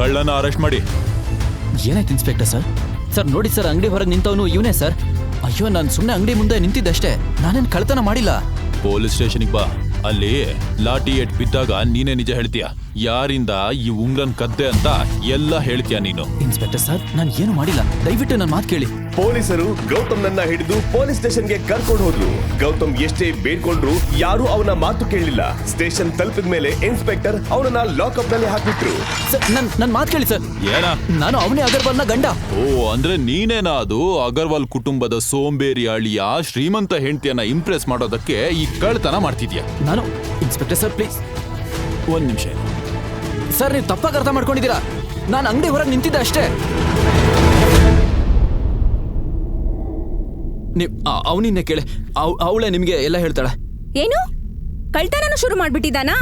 ಕಳ್ಳನ ಅರೆಸ್ಟ್ ಮಾಡಿ. ಏನಾಯ್ತು ಇನ್ಸ್ಪೆಕ್ಟರ್ ಸರ್? ಸರ್ ನೋಡಿ ಸರ್ ಅಂಗಡಿ ಹೊರಗೆ ನಿಂತವನು ಇವನೇ ಸರ್. ಅಯ್ಯೋ ನಾನು ಸುಮ್ಮನೆ ಅಂಗಡಿ ಮುಂದೆ ನಿಂತಿದ್ದಷ್ಟೇ. ನಾನೇನು ಕಳ್ತನ ಮಾಡಿಲ್ಲ. ಪೊಲೀಸ್ ಸ್ಟೇಷನ್ಗೆ ಬಾ. ಅಲ್ಲಿ ಲಾಠಿ ಎಟ್ ಬಿದ್ದಾಗ ನೀನೇ ನಿಜ ಹೇಳ್ತೀಯ? ಯಾರಿಂದ ಈ ಉಂಗ್ಲನ್ ಕದ್ದೆ ಅಂತ ಎಲ್ಲ ಹೇಳ್ತೀಯ ನೀನು? ಇನ್ಸ್ಪೆಕ್ಟರ್ ಸರ್ ನಾನು ಏನು ಮಾಡಿಲ್ಲ. ದಯವಿಟ್ಟು ನನ್ನ ಮಾತು ಕೇಳಿ. ಪೊಲೀಸರು ಗೌತಮ್ನನ್ನ ಹಿಡಿದು ಪೊಲೀಸ್ ಸ್ಟೇಷನ್ಗೆ ಕರ್ಕೊಂಡು ಹೋದ್ರು. ಗೌತಮ್ ಎಷ್ಟೇ ಬೇಡ್ಕೊಂಡ್ರು ಯಾರು ಅವನ ಮಾತು ಕೇಳಲಿಲ್ಲ. ಸ್ಟೇಷನ್ ತಲುಪಿದ ಮೇಲೆ ಇನ್ಸ್ಪೆಕ್ಟರ್ ಅವನನ್ನ ಲಾಕಪ್ನಲ್ಲಿ ಹಾಕಿಟ್ರು ಸರ್ ನನ್ನ ನನ್ನ ಮಾತು ಕೇಳಿ ಸರ್. ಏನ? ನಾನು ಅವನೇ ಅಗರ್ವಾಲ್ನ ಗಂಡ. ಓ ಅಂದ್ರೆ ನೀನೇನಾ ಅದು? ಅಗರ್ವಾಲ್ ಕುಟುಂಬದ ಸೋಂಬೇರಿ ಅಳಿಯ ಶ್ರೀಮಂತ ಹೆಂಡತಿಯನ್ನ ಇಂಪ್ರೆಸ್ ಮಾಡೋದಕ್ಕೆ ಈ ಕಳ್ತನ ಮಾಡ್ತಿದ್ಯಾ? ನಾನು ಇನ್ಸ್ಪೆಕ್ಟರ್ ಸರ್ ಪ್ಲೀಸ್. ಒಂದ್ ನಿಮಿಷ. ಸರ್, ನೀವು ತಪ್ಪಾಗಿ ಅರ್ಥ ಮಾಡ್ಕೊಂಡಿದ್ದೀರಾ? ನಾನು ಅಂಗಡಿ ಹೊರಗೆ ನಿಂತಿದ್ದೆ ಅಷ್ಟೇ. ನೀವು ಅವನಿನ್ನೇ ಕೇಳಿ. ಅವಳೇ ನಿಮಗೆ ಎಲ್ಲ ಹೇಳ್ತಾಳೆ. ಏನು? ಕಳ್ತನನ ಶುರು ಮಾಡ್ಬಿಟ್ಟಿದ್ದಾನಾ?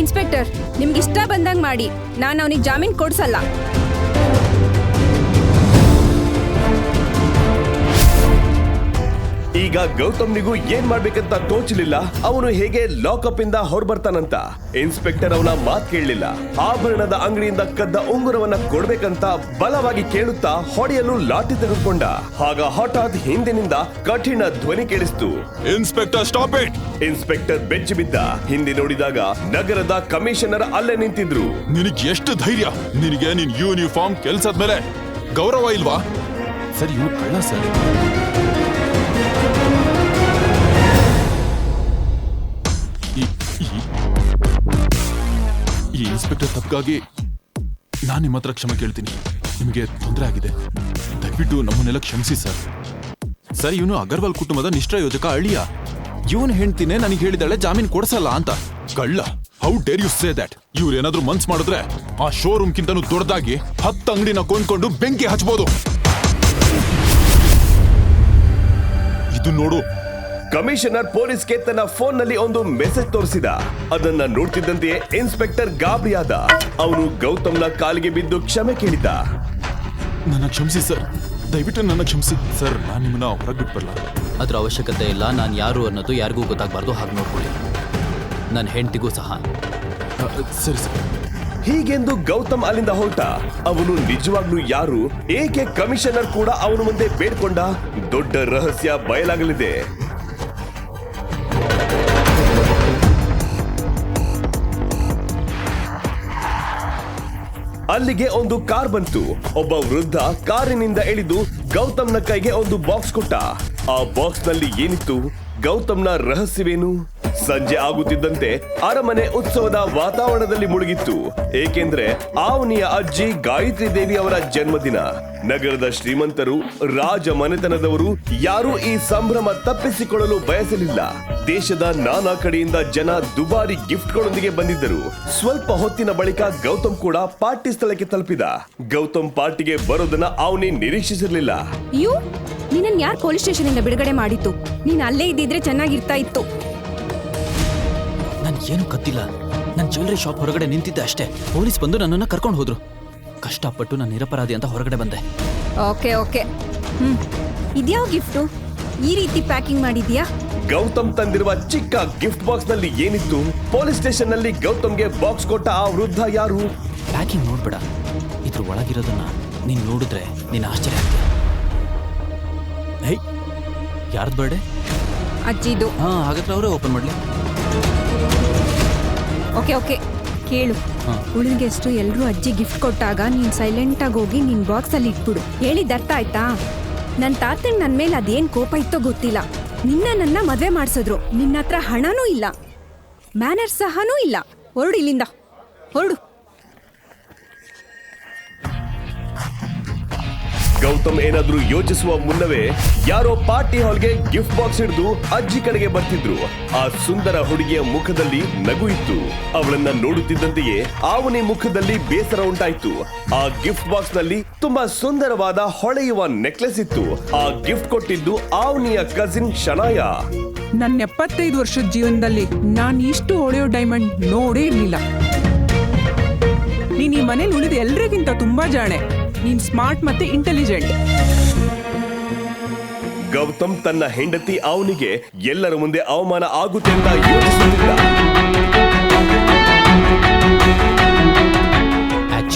ಇನ್ಸ್ಪೆಕ್ಟರ್, ನಿಮ್ಗೆ ಇಷ್ಟ ಬಂದಂಗೆ ಮಾಡಿ. ನಾನು ಅವನಿಗೆ ಜಾಮೀನ್ ಕೊಡ್ಸಲ್ಲ. ಈಗ ಗೌತಮ್ನಿಗೂ ಏನ್ ಮಾಡ್ಬೇಕಂತ ತೋಚಲಿಲ್ಲ ಅವನು ಹೇಗೆ ಲಾಕಪ್ ಇಂದ ಹೊರಬರ್ತಾನಂತ? ಇನ್ಸ್ಪೆಕ್ಟರ್ ಅವನ ಮಾತ್ ಕೇಳಲಿಲ್ಲ. ಆಭರಣದ ಅಂಗಡಿಯಿಂದ ಕದ್ದ ಉಂಗುರವನ್ನ ಕೊಡ್ಬೇಕಂತ ಬಲವಾಗಿ ಕೇಳುತ್ತಾ ಹೊಡೆಯಲು ಲಾಠಿ ತೆಗೆದುಕೊಂಡ. ಆಗ ಹಠಾತ್ ಹಿಂದಿನಿಂದ ಕಠಿಣ ಧ್ವನಿ ಕೇಳಿಸ್ತು. ಇನ್ಸ್ಪೆಕ್ಟರ್ ಸ್ಟಾಪ್ ಇಟ್ ಇನ್ಸ್ಪೆಕ್ಟರ್ ಬೆಚ್ಚಿ ಬಿದ್ದ. ಹಿಂದೆ ನೋಡಿದಾಗ ನಗರದ ಕಮಿಷನರ್ ಅಲ್ಲೇ ನಿಂತಿದ್ರು. ನಿನಗೆ ಎಷ್ಟು ಧೈರ್ಯ? ನಿನಗೆ ನಿನ್ ಯೂನಿಫಾರ್ಮ್ ಕೆಲ್ಸದ ಮೇಲೆ ಗೌರವ ಇಲ್ವಾ? ಸರಿ ಇವನು ಕಳ್ಳ ಸರ್. ಈ ಇನ್ಸ್ಪೆಕ್ಟರ್ ತಪ್ಪಿಗಾಗಿ ನಾನು ನಿಮ್ಮ ಹತ್ರ ಕ್ಷಮೆ ಕೇಳ್ತೀನಿ. ನಿಮಗೆ ತೊಂದರೆ ಆಗಿದೆ. ದಯವಿಟ್ಟು ನಮ್ಮನ್ನೆಲ್ಲ ಕ್ಷಮಿಸಿ, ಸರ್. ಸರ್, ಇವನು ಅಗರ್ವಾಲ್ ಕುಟುಂಬದ ನಿಷ್ಠ ಯೋಜಕ ಅಳಿಯ. ಇವನ್ ಹೆಂಡ್ತಿನೇ ನನಗೆ ಹೇಳಿದಾಳೆ, ಜಾಮೀನ್ ಕೊಡ್ಸಲ್ಲ ಅಂತ. ಕಳ್ಳ how dare you say that ಇವ್ರು ಏನಾದ್ರೂ ಮನ್ಸ್ ಮಾಡಿದ್ರೆ ಆ ಶೋರೂಮ್ ಕಿಂತನೂ ದೊಡ್ಡದಾಗಿ ಹತ್ತು ಅಂಗಡಿನ ಕೊಂಡ್ಕೊಂಡು ಬೆಂಕಿ ಹಚ್ಬೋದು. ಇದು ನೋಡು. ಕಮಿಷನರ್ ಪೊಲೀಸ್ಗೆ ತನ್ನ ಫೋನ್ನಲ್ಲಿ ಒಂದು ಮೆಸೇಜ್ ತೋರಿಸಿದ. ಅದನ್ನ ನೋಡ್ತಿದ್ದಂತೆಯೇ ಇನ್ಸ್ಪೆಕ್ಟರ್ ಗಾಬರಿಯಾದ. ಅವನು ಗೌತಮ್ನ ಕಾಲಿಗೆ ಬಿದ್ದು ಕ್ಷಮೆ ಕೇಳಿದ. ನನ್ನ ಕ್ಷಮಿಸಿ ಸರ್. ದಯವಿಟ್ಟು ನನ್ನ ಕ್ಷಮಿಸಿ. ಸರ್ ನಾನು ನಿಮ್ಮನ್ನ ಹೊರಗೆ ಬಿಟ್ಟು ಬರಲ್ಲ ಅದ್ರ ಅವಶ್ಯಕತೆ ಇಲ್ಲ. ನಾನು ಯಾರು ಅನ್ನೋದು ಯಾರಿಗೂ ಗೊತ್ತಾಗಬಾರ್ದು. ಹಾಗೆ ನೋಡ್ಕೊಳ್ಳಿ. ನನ್ನ ಹೆಂಡತಿಗೂ ಸಹ. ಅ, ಸರಿ ಸರ್. ಹೀಗೆಂದು ಗೌತಮ್ ಅಲ್ಲಿಂದ ಹೊರಟ. ಅವನು ನಿಜವಾಗ್ಲೂ ಯಾರು? ಏಕೆ ಕಮಿಷನರ್ ಕೂಡ ಅವನ ಮುಂದೆ ಬೇಡ್ಕೊಂಡ? ದೊಡ್ಡ ರಹಸ್ಯ ಬಯಲಾಗಲಿದೆ. ಅಲ್ಲಿಗೆ ಒಂದು ಕಾರ್ ಬಂತು. ಒಬ್ಬ ವೃದ್ಧ ಕಾರಿನಿಂದ ಇಳಿದು ಗೌತಮ್ನ ಕೈಗೆ ಒಂದು ಬಾಕ್ಸ್ ಕೊಟ್ಟ. ಆ ಬಾಕ್ಸ್ನಲ್ಲಿ ಏನಿತ್ತು? ಗೌತಮ್ನ ರಹಸ್ಯವೇನು? ಸಂಜೆ ಆಗುತ್ತಿದ್ದಂತೆ ಅರಮನೆ ಉತ್ಸವದ ವಾತಾವರಣದಲ್ಲಿ ಮುಳುಗಿತ್ತು. ಏಕೆಂದ್ರೆ ಆವನಿಯ ಅಜ್ಜಿ ಗಾಯತ್ರಿ ದೇವಿ ಅವರ ಜನ್ಮದಿನ. ನಗರದ ಶ್ರೀಮಂತರು, ರಾಜ ಮನೆತನದವರು ಯಾರೂ ಈ ಸಂಭ್ರಮ ತಪ್ಪಿಸಿಕೊಳ್ಳಲು ಬಯಸಲಿಲ್ಲ. ದೇಶದ ನಾನಾ ಕಡೆಯಿಂದ ಜನ ದುಬಾರಿ ಗಿಫ್ಟ್ಗಳೊಂದಿಗೆ ಬಂದಿದ್ದರು. ಸ್ವಲ್ಪ ಹೊತ್ತಿನ ಬಳಿಕ ಗೌತಮ್ ಕೂಡ ಪಾರ್ಟಿ ಸ್ಥಳಕ್ಕೆ ತಲುಪಿದ. ಗೌತಮ್ ಪಾರ್ಟಿಗೆ ಬರೋದನ್ನ ಅವನೇ ನಿರೀಕ್ಷಿಸಿರ್ಲಿಲ್ಲ. ಯು ನಿನ್ನ ಯಾರು ಪೊಲೀಸ್ ಸ್ಟೇಷನ್ ಇಂದ ಬಿಡುಗಡೆ ಮಾಡಿತ್ತು ನೀನ್ ಅಲ್ಲೇ ಇದ್ದಿದ್ರೆ ಚೆನ್ನಾಗಿರ್ತಾ ಇತ್ತು. ಏನು ಕತ್ತಿಲ್ಲ. ನನ್ನ ಜ್ಯುವೆಲ್ರಿ ಶಾಪ್ ಹೊರಗಡೆ ನಿಂತಿದ್ದೆ ಅಷ್ಟೇ. ಪೊಲೀಸ್ ಬಂದು ನನ್ನನ್ನು ಕರ್ಕೊಂಡು ಹೋದ್ರು. ಕಷ್ಟಪಟ್ಟು ನಾನು ನಿರಪರಾಧಿ ಅಂತ ಹೊರಗಡೆ ಬಂದೆ. Okay okay. ಹ್ಮ್. ಇದ್ಯಾವ ಗಿಫ್ಟು ಈ ರೀತಿ ಪ್ಯಾಕಿಂಗ್ ಮಾಡಿದ್ಯಾ? ಗೌತಮ್ ತಂದಿರುವ ಚಿಕ್ಕ ಗಿಫ್ಟ್ ಬಾಕ್ಸ್ನಲ್ಲಿ ಏನಿತ್ತು? ಪೊಲೀಸ್ ಸ್ಟೇಷನ್ನಲ್ಲಿ ಗೌತಮ್ಗೆ ಬಾಕ್ಸ್ ಕೊಟ್ಟ ಆ ವೃದ್ಧ ಯಾರು? ಪ್ಯಾಕಿಂಗ್ ನೋಡ್ಬೇಡ. ಇದ್ರ ಒಳಗಿರೋದನ್ನ ನೀನ್ ನೋಡಿದ್ರೆ ನಿನ್ನ ಆಶ್ಚರ್ಯ ಆಗ್ತದೆ ಹೇ ಯಾರ್ದು ಬರ್ಡೆ ಅಜ್ಜಿದು. ಹಾ ಹಾಗಾದ್ರೆ ಅವರೇ ಓಪನ್ ಮಾಡ್ಲಿ. Okay okay. ಕೇಳು. ಉಳಿಗೆಷ್ಟು ಎಲ್ಲರೂ ಅಜ್ಜಿ ಗಿಫ್ಟ್ ಕೊಟ್ಟಾಗ ನೀನ್ ಸೈಲೆಂಟ್ ಆಗಿ ಹೋಗಿ ನಿನ್ ಬಾಕ್ಸ್ ಅಲ್ಲಿ ಇಟ್ಬಿಡು. ಹೇಳಿದ ಅರ್ಥ ಆಯ್ತಾ? ನನ್ ತಾತನ್ ನನ್ ಮೇಲೆ ಅದೇನ್ ಕೋಪ ಇತ್ತೋ ಗೊತ್ತಿಲ್ಲ. ನಿನ್ನ ನನ್ನ ಮದ್ವೆ ಮಾಡ್ಸಿದ್ರು. ನಿನ್ನ ಹತ್ರ ಹಣನೂ ಇಲ್ಲ. ಮ್ಯಾನರ್ ಸಹನೂ ಇಲ್ಲ. ಹೊರಡು ಇಲ್ಲಿಂದ. ಹೊರಡು. ಗೌತಮ್ ಏನಾದ್ರೂ ಯೋಚಿಸುವ ಮುನ್ನವೇ ಯಾರೋ ಪಾರ್ಟಿ ಹಾಲ್ಗೆ ಗಿಫ್ಟ್ ಬಾಕ್ಸ್ ಹಿಡಿದು ಅಜ್ಜಿ ಕಡೆಗೆ ಬರ್ತಿದ್ರು. ಆ ಸುಂದರ ಹುಡುಗಿಯ ಮುಖದಲ್ಲಿ ನಗು ಇತ್ತು. ಅವಳನ್ನ ನೋಡುತ್ತಿದ್ದಂತೆಯೇ ಆವನಿ ಮುಖದಲ್ಲಿ ಬೇಸರ ಉಂಟಾಯ್ತು. ಆ ಗಿಫ್ಟ್ ಬಾಕ್ಸ್ನಲ್ಲಿ ತುಂಬಾ ಸುಂದರವಾದ ಹೊಳೆಯುವ ನೆಕ್ಲೆಸ್ ಇತ್ತು. ಆ ಗಿಫ್ಟ್ ಕೊಟ್ಟಿದ್ದು ಆವನಿಯ ಕಸಿನ್ ಶನಾಯ. ನನ್ನ ಎಪ್ಪತ್ತೈದು ವರ್ಷದ ಜೀವನದಲ್ಲಿ ನಾನು ಇಷ್ಟು ಹೊಳೆಯೋ ಡೈಮಂಡ್ ನೋಡೇ ಇರಲಿಲ್ಲ. ನೀನ್ ಈ ಮನೇಲಿ ಉಳಿದ ಎಲ್ರಿಗಿಂತ ತುಂಬಾ ಜಾಣೆ. ನೀನ್ ಸ್ಮಾರ್ಟ್ ಮತ್ತೆ ಇಂಟೆಲಿಜೆಂಟ್. ಗೌತಮ್ ತನ್ನ ಹೆಂಡತಿ ಅವನಿಗೆ ಎಲ್ಲರ ಮುಂದೆ ಅವಮಾನ ಆಗುತ್ತೆ ಅಂತ ಯೋಚಿಸುತ್ತಿದ್ದ.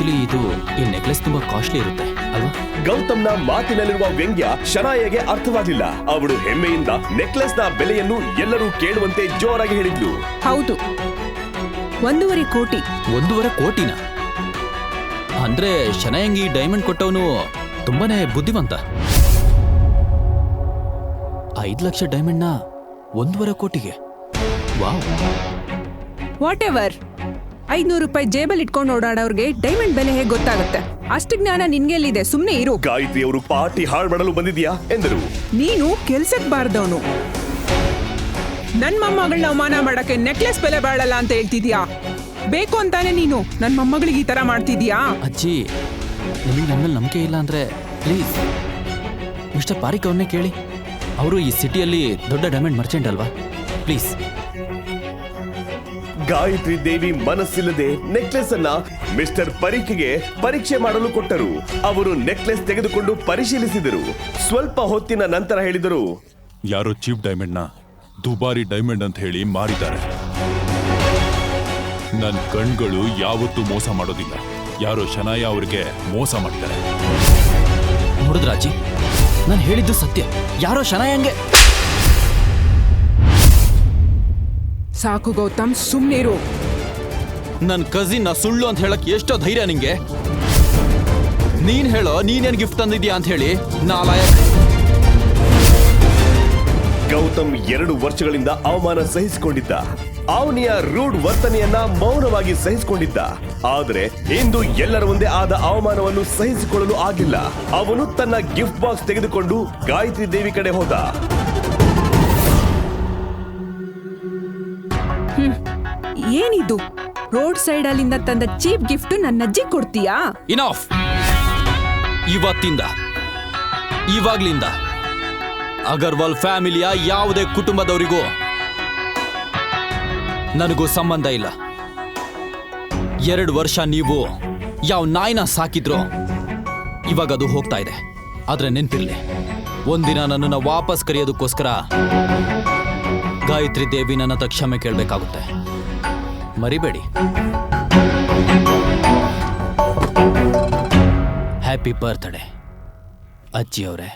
ಇದು ಈ ನೆಕ್ಲೆಸ್ ತುಂಬಾ ಕಾಸ್ಟ್ಲಿ ಇರುತ್ತೆ ಅಲ್ವಾ? ಗೌತಮ್ನ ಮಾತಿನಲ್ಲಿರುವ ವ್ಯಂಗ್ಯ ಶನಾಯಗೆ ಅರ್ಥವಾಗಲಿಲ್ಲ. ಅವಳು ಹೆಮ್ಮೆಯಿಂದ ನೆಕ್ಲೆಸ್ನ ಬೆಲೆಯನ್ನು ಎಲ್ಲರೂ ಕೇಳುವಂತೆ ಜೋರಾಗಿ ಹೇಳಿದ್ಲು. ಹೌದು. ಒಂದೂವರೆ ಕೋಟಿ. ಒಂದೂವರೆ ಕೋಟಿನ? ಅಂದ್ರೆ ಶನಯಂಗಿ ಡೈಮಂಡ್ ಕೊಟ್ಟವನು ತುಂಬಾನೇ ಬುದ್ಧಿವಂತ. ಐದು ಲಕ್ಷ ಡೈಮಂಡ್ನ ಒಂದೂವರೆ ಕೋಟಿಗೆ. ವಾವ್. ವಾಟ್ ಎವರ್ ಐದ್ನೂರು ರೂಪಾಯಿ ಜೇಬಲ್ ಇಟ್ಕೊಂಡು ಓಡಾಡೋರ್ಗೆ ಡೈಮಂಡ್ ಬೆಲೆ ಹೇಗೆ ಗೊತ್ತಾಗುತ್ತೆ? ಅಷ್ಟು ಜ್ಞಾನ ನಿನ್ಗೆಲ್ಲಿದೆ ಸುಮ್ಮನೆ ಇರು. ಗಾಯತ್ರಿ ಅವರು ಪಾರ್ಟಿ ಹಾಳು ಮಾಡಲು ಬಂದಿದ್ಯಾ? ಎಂದರು. ನೀನು ಕೆಲ್ಸಕ್ ಬಾರ್ದವನು. ನನ್ ಮೊಮ್ಮಗಳನ್ನ ಅವಮಾನ ಮಾಡಕ್ಕೆ ನೆಕ್ಲೆಸ್ ಬೆಲೆ ಬಾಳಲ್ಲ ಅಂತ ಹೇಳ್ತಿದ್ಯಾ? ಬೇಕು ಅಂತಾನೆ ನೀನು. ನನ್ನ ಮೊಮ್ಮಗಳಿಗೆ ಈ ತರ ಮಾಡ್ತಿದ್ಯಾ ಅಜ್ಜಿ ನಿಮಗೆ ನನ್ನ ಮೇಲೆ ನಂಬಿಕೆ ಇಲ್ಲ ಅಂದ್ರೆ ಪ್ಲೀಸ್ ಮಿಸ್ಟರ್ ಪಾರಿಕ್ ಅವ್ರನ್ನೇ ಕೇಳಿ. ಅವರು ಈ ಸಿಟಿಯಲ್ಲಿ ದೊಡ್ಡ ಡೈಮಂಡ್ ಮರ್ಚೆಂಟ್ ಅಲ್ವಾ? ಪ್ಲೀಸ್ ಗಾಯತ್ರಿ ದೇವಿ ಮನಸ್ಸಿಲ್ಲದೆ ನೆಕ್ಲೆಸ್ ಅನ್ನ ಮಿಸ್ಟರ್ ಪರೀಕ್ಷೆಗೆ ಪರೀಕ್ಷೆ ಮಾಡಲು ಕೊಟ್ಟರು. ಅವರು ನೆಕ್ಲೆಸ್ ತೆಗೆದುಕೊಂಡು ಪರಿಶೀಲಿಸಿದರು. ಸ್ವಲ್ಪ ಹೊತ್ತಿನ ನಂತರ ಹೇಳಿದರು ಯಾರೋ ಚೀಪ್ ಡೈಮಂಡ್ನ ದುಬಾರಿ ಡೈಮಂಡ್ ಅಂತ ಹೇಳಿ ಮಾರಿದ್ದಾರೆ. ನನ್ ಕಣ್ಗಳು ಯಾವತ್ತೂ ಮೋಸ ಮಾಡೋದಿಲ್ಲ. ಯಾರೋ ಶನಾಯ ಅವ್ರಿಗೆ ಮೋಸ ಮಾಡಿದ್ದಾರೆ. ನೋಡಿದ್ರ ಅಜ್ಜಿ? ನಾನು ಹೇಳಿದ್ದು ಸತ್ಯ. ಯಾರೋ ಶನಾಯಂಗೆ ಸಾಕು ಗೌತಮ್ ಸುಮ್ನೆ ಇರು. ನನ್ನ ಕಸಿನ್ ಸುಳ್ಳು ಅಂತ ಹೇಳಕ್ ಎಷ್ಟೋ ಧೈರ್ಯ ನಿಂಗೆ. ನೀನ್ ಹೇಳೋ ನೀನೇನ್ ಗಿಫ್ಟ್ ತಂದಿದ್ಯಾ ಅಂತ ಹೇಳಿ ನಾಲಾಯಕ್ ಗೌತಮ್ ಎರಡು ವರ್ಷಗಳಿಂದ ಅವಮಾನ ಸಹಿಸಿಕೊಂಡಿದ್ದ. ಅವನಿಯ ರೂಢ್ ವರ್ತನೆಯನ್ನ ಮೌನವಾಗಿ ಸಹಿಸಿಕೊಂಡಿದ್ದ. ಆದರೆ ಇಂದು ಎಲ್ಲರ ಮುಂದೆ ಆದ ಅವಮಾನವನ್ನು ಸಹಿಸಿಕೊಳ್ಳಲು ಆಗಿಲ್ಲ. ಅವನು ತನ್ನ ಗಿಫ್ಟ್ ಬಾಕ್ಸ್ ತೆಗೆದುಕೊಂಡು ಗಾಯತ್ರಿ ದೇವಿ ಕಡೆ ಹೋದ. ಏನಿದು? ರೋಡ್ ಸೈಡ್ ಅಲ್ಲಿಂದ ತಂದ ಚೀಪ್ ಗಿಫ್ಟ್ ನನ್ನ ಅಜ್ಜಿ ಕೊಡ್ತೀಯಾ? ಇನಾಫ್ ಇವತ್ತಿಂದ ಇವಾಗ್ಲಿಂದ. ಅಗರ್ವಾಲ್ ಫ್ಯಾಮಿಲಿಯ ಯಾವುದೇ ಕುಟುಂಬದವರಿಗೂ ನನಗೂ ಸಂಬಂಧ ಇಲ್ಲ. ಎರಡು ವರ್ಷ ನೀವು ಯಾವ ನಾಯಿನ ಸಾಕಿದ್ರೋ ಇವಾಗ ಅದು ಹೋಗ್ತಾ ಇದೆ. ಆದ್ರೆ ನೆನಪಿರಲಿ, ಒಂದಿನ ನನ್ನನ್ನು ವಾಪಸ್ ಕರೆಯೋದಕ್ಕೋಸ್ಕರ ಗಾಯತ್ರಿ ದೇವಿ ನನ್ನ ತಕ್ಷಮೆ ಕ್ಷಮೆ ಕೇಳಬೇಕಾಗುತ್ತೆ. ಮರಿಬೇಡಿ. Happy birthday, ಅಜ್ಜಿಯವರೇ.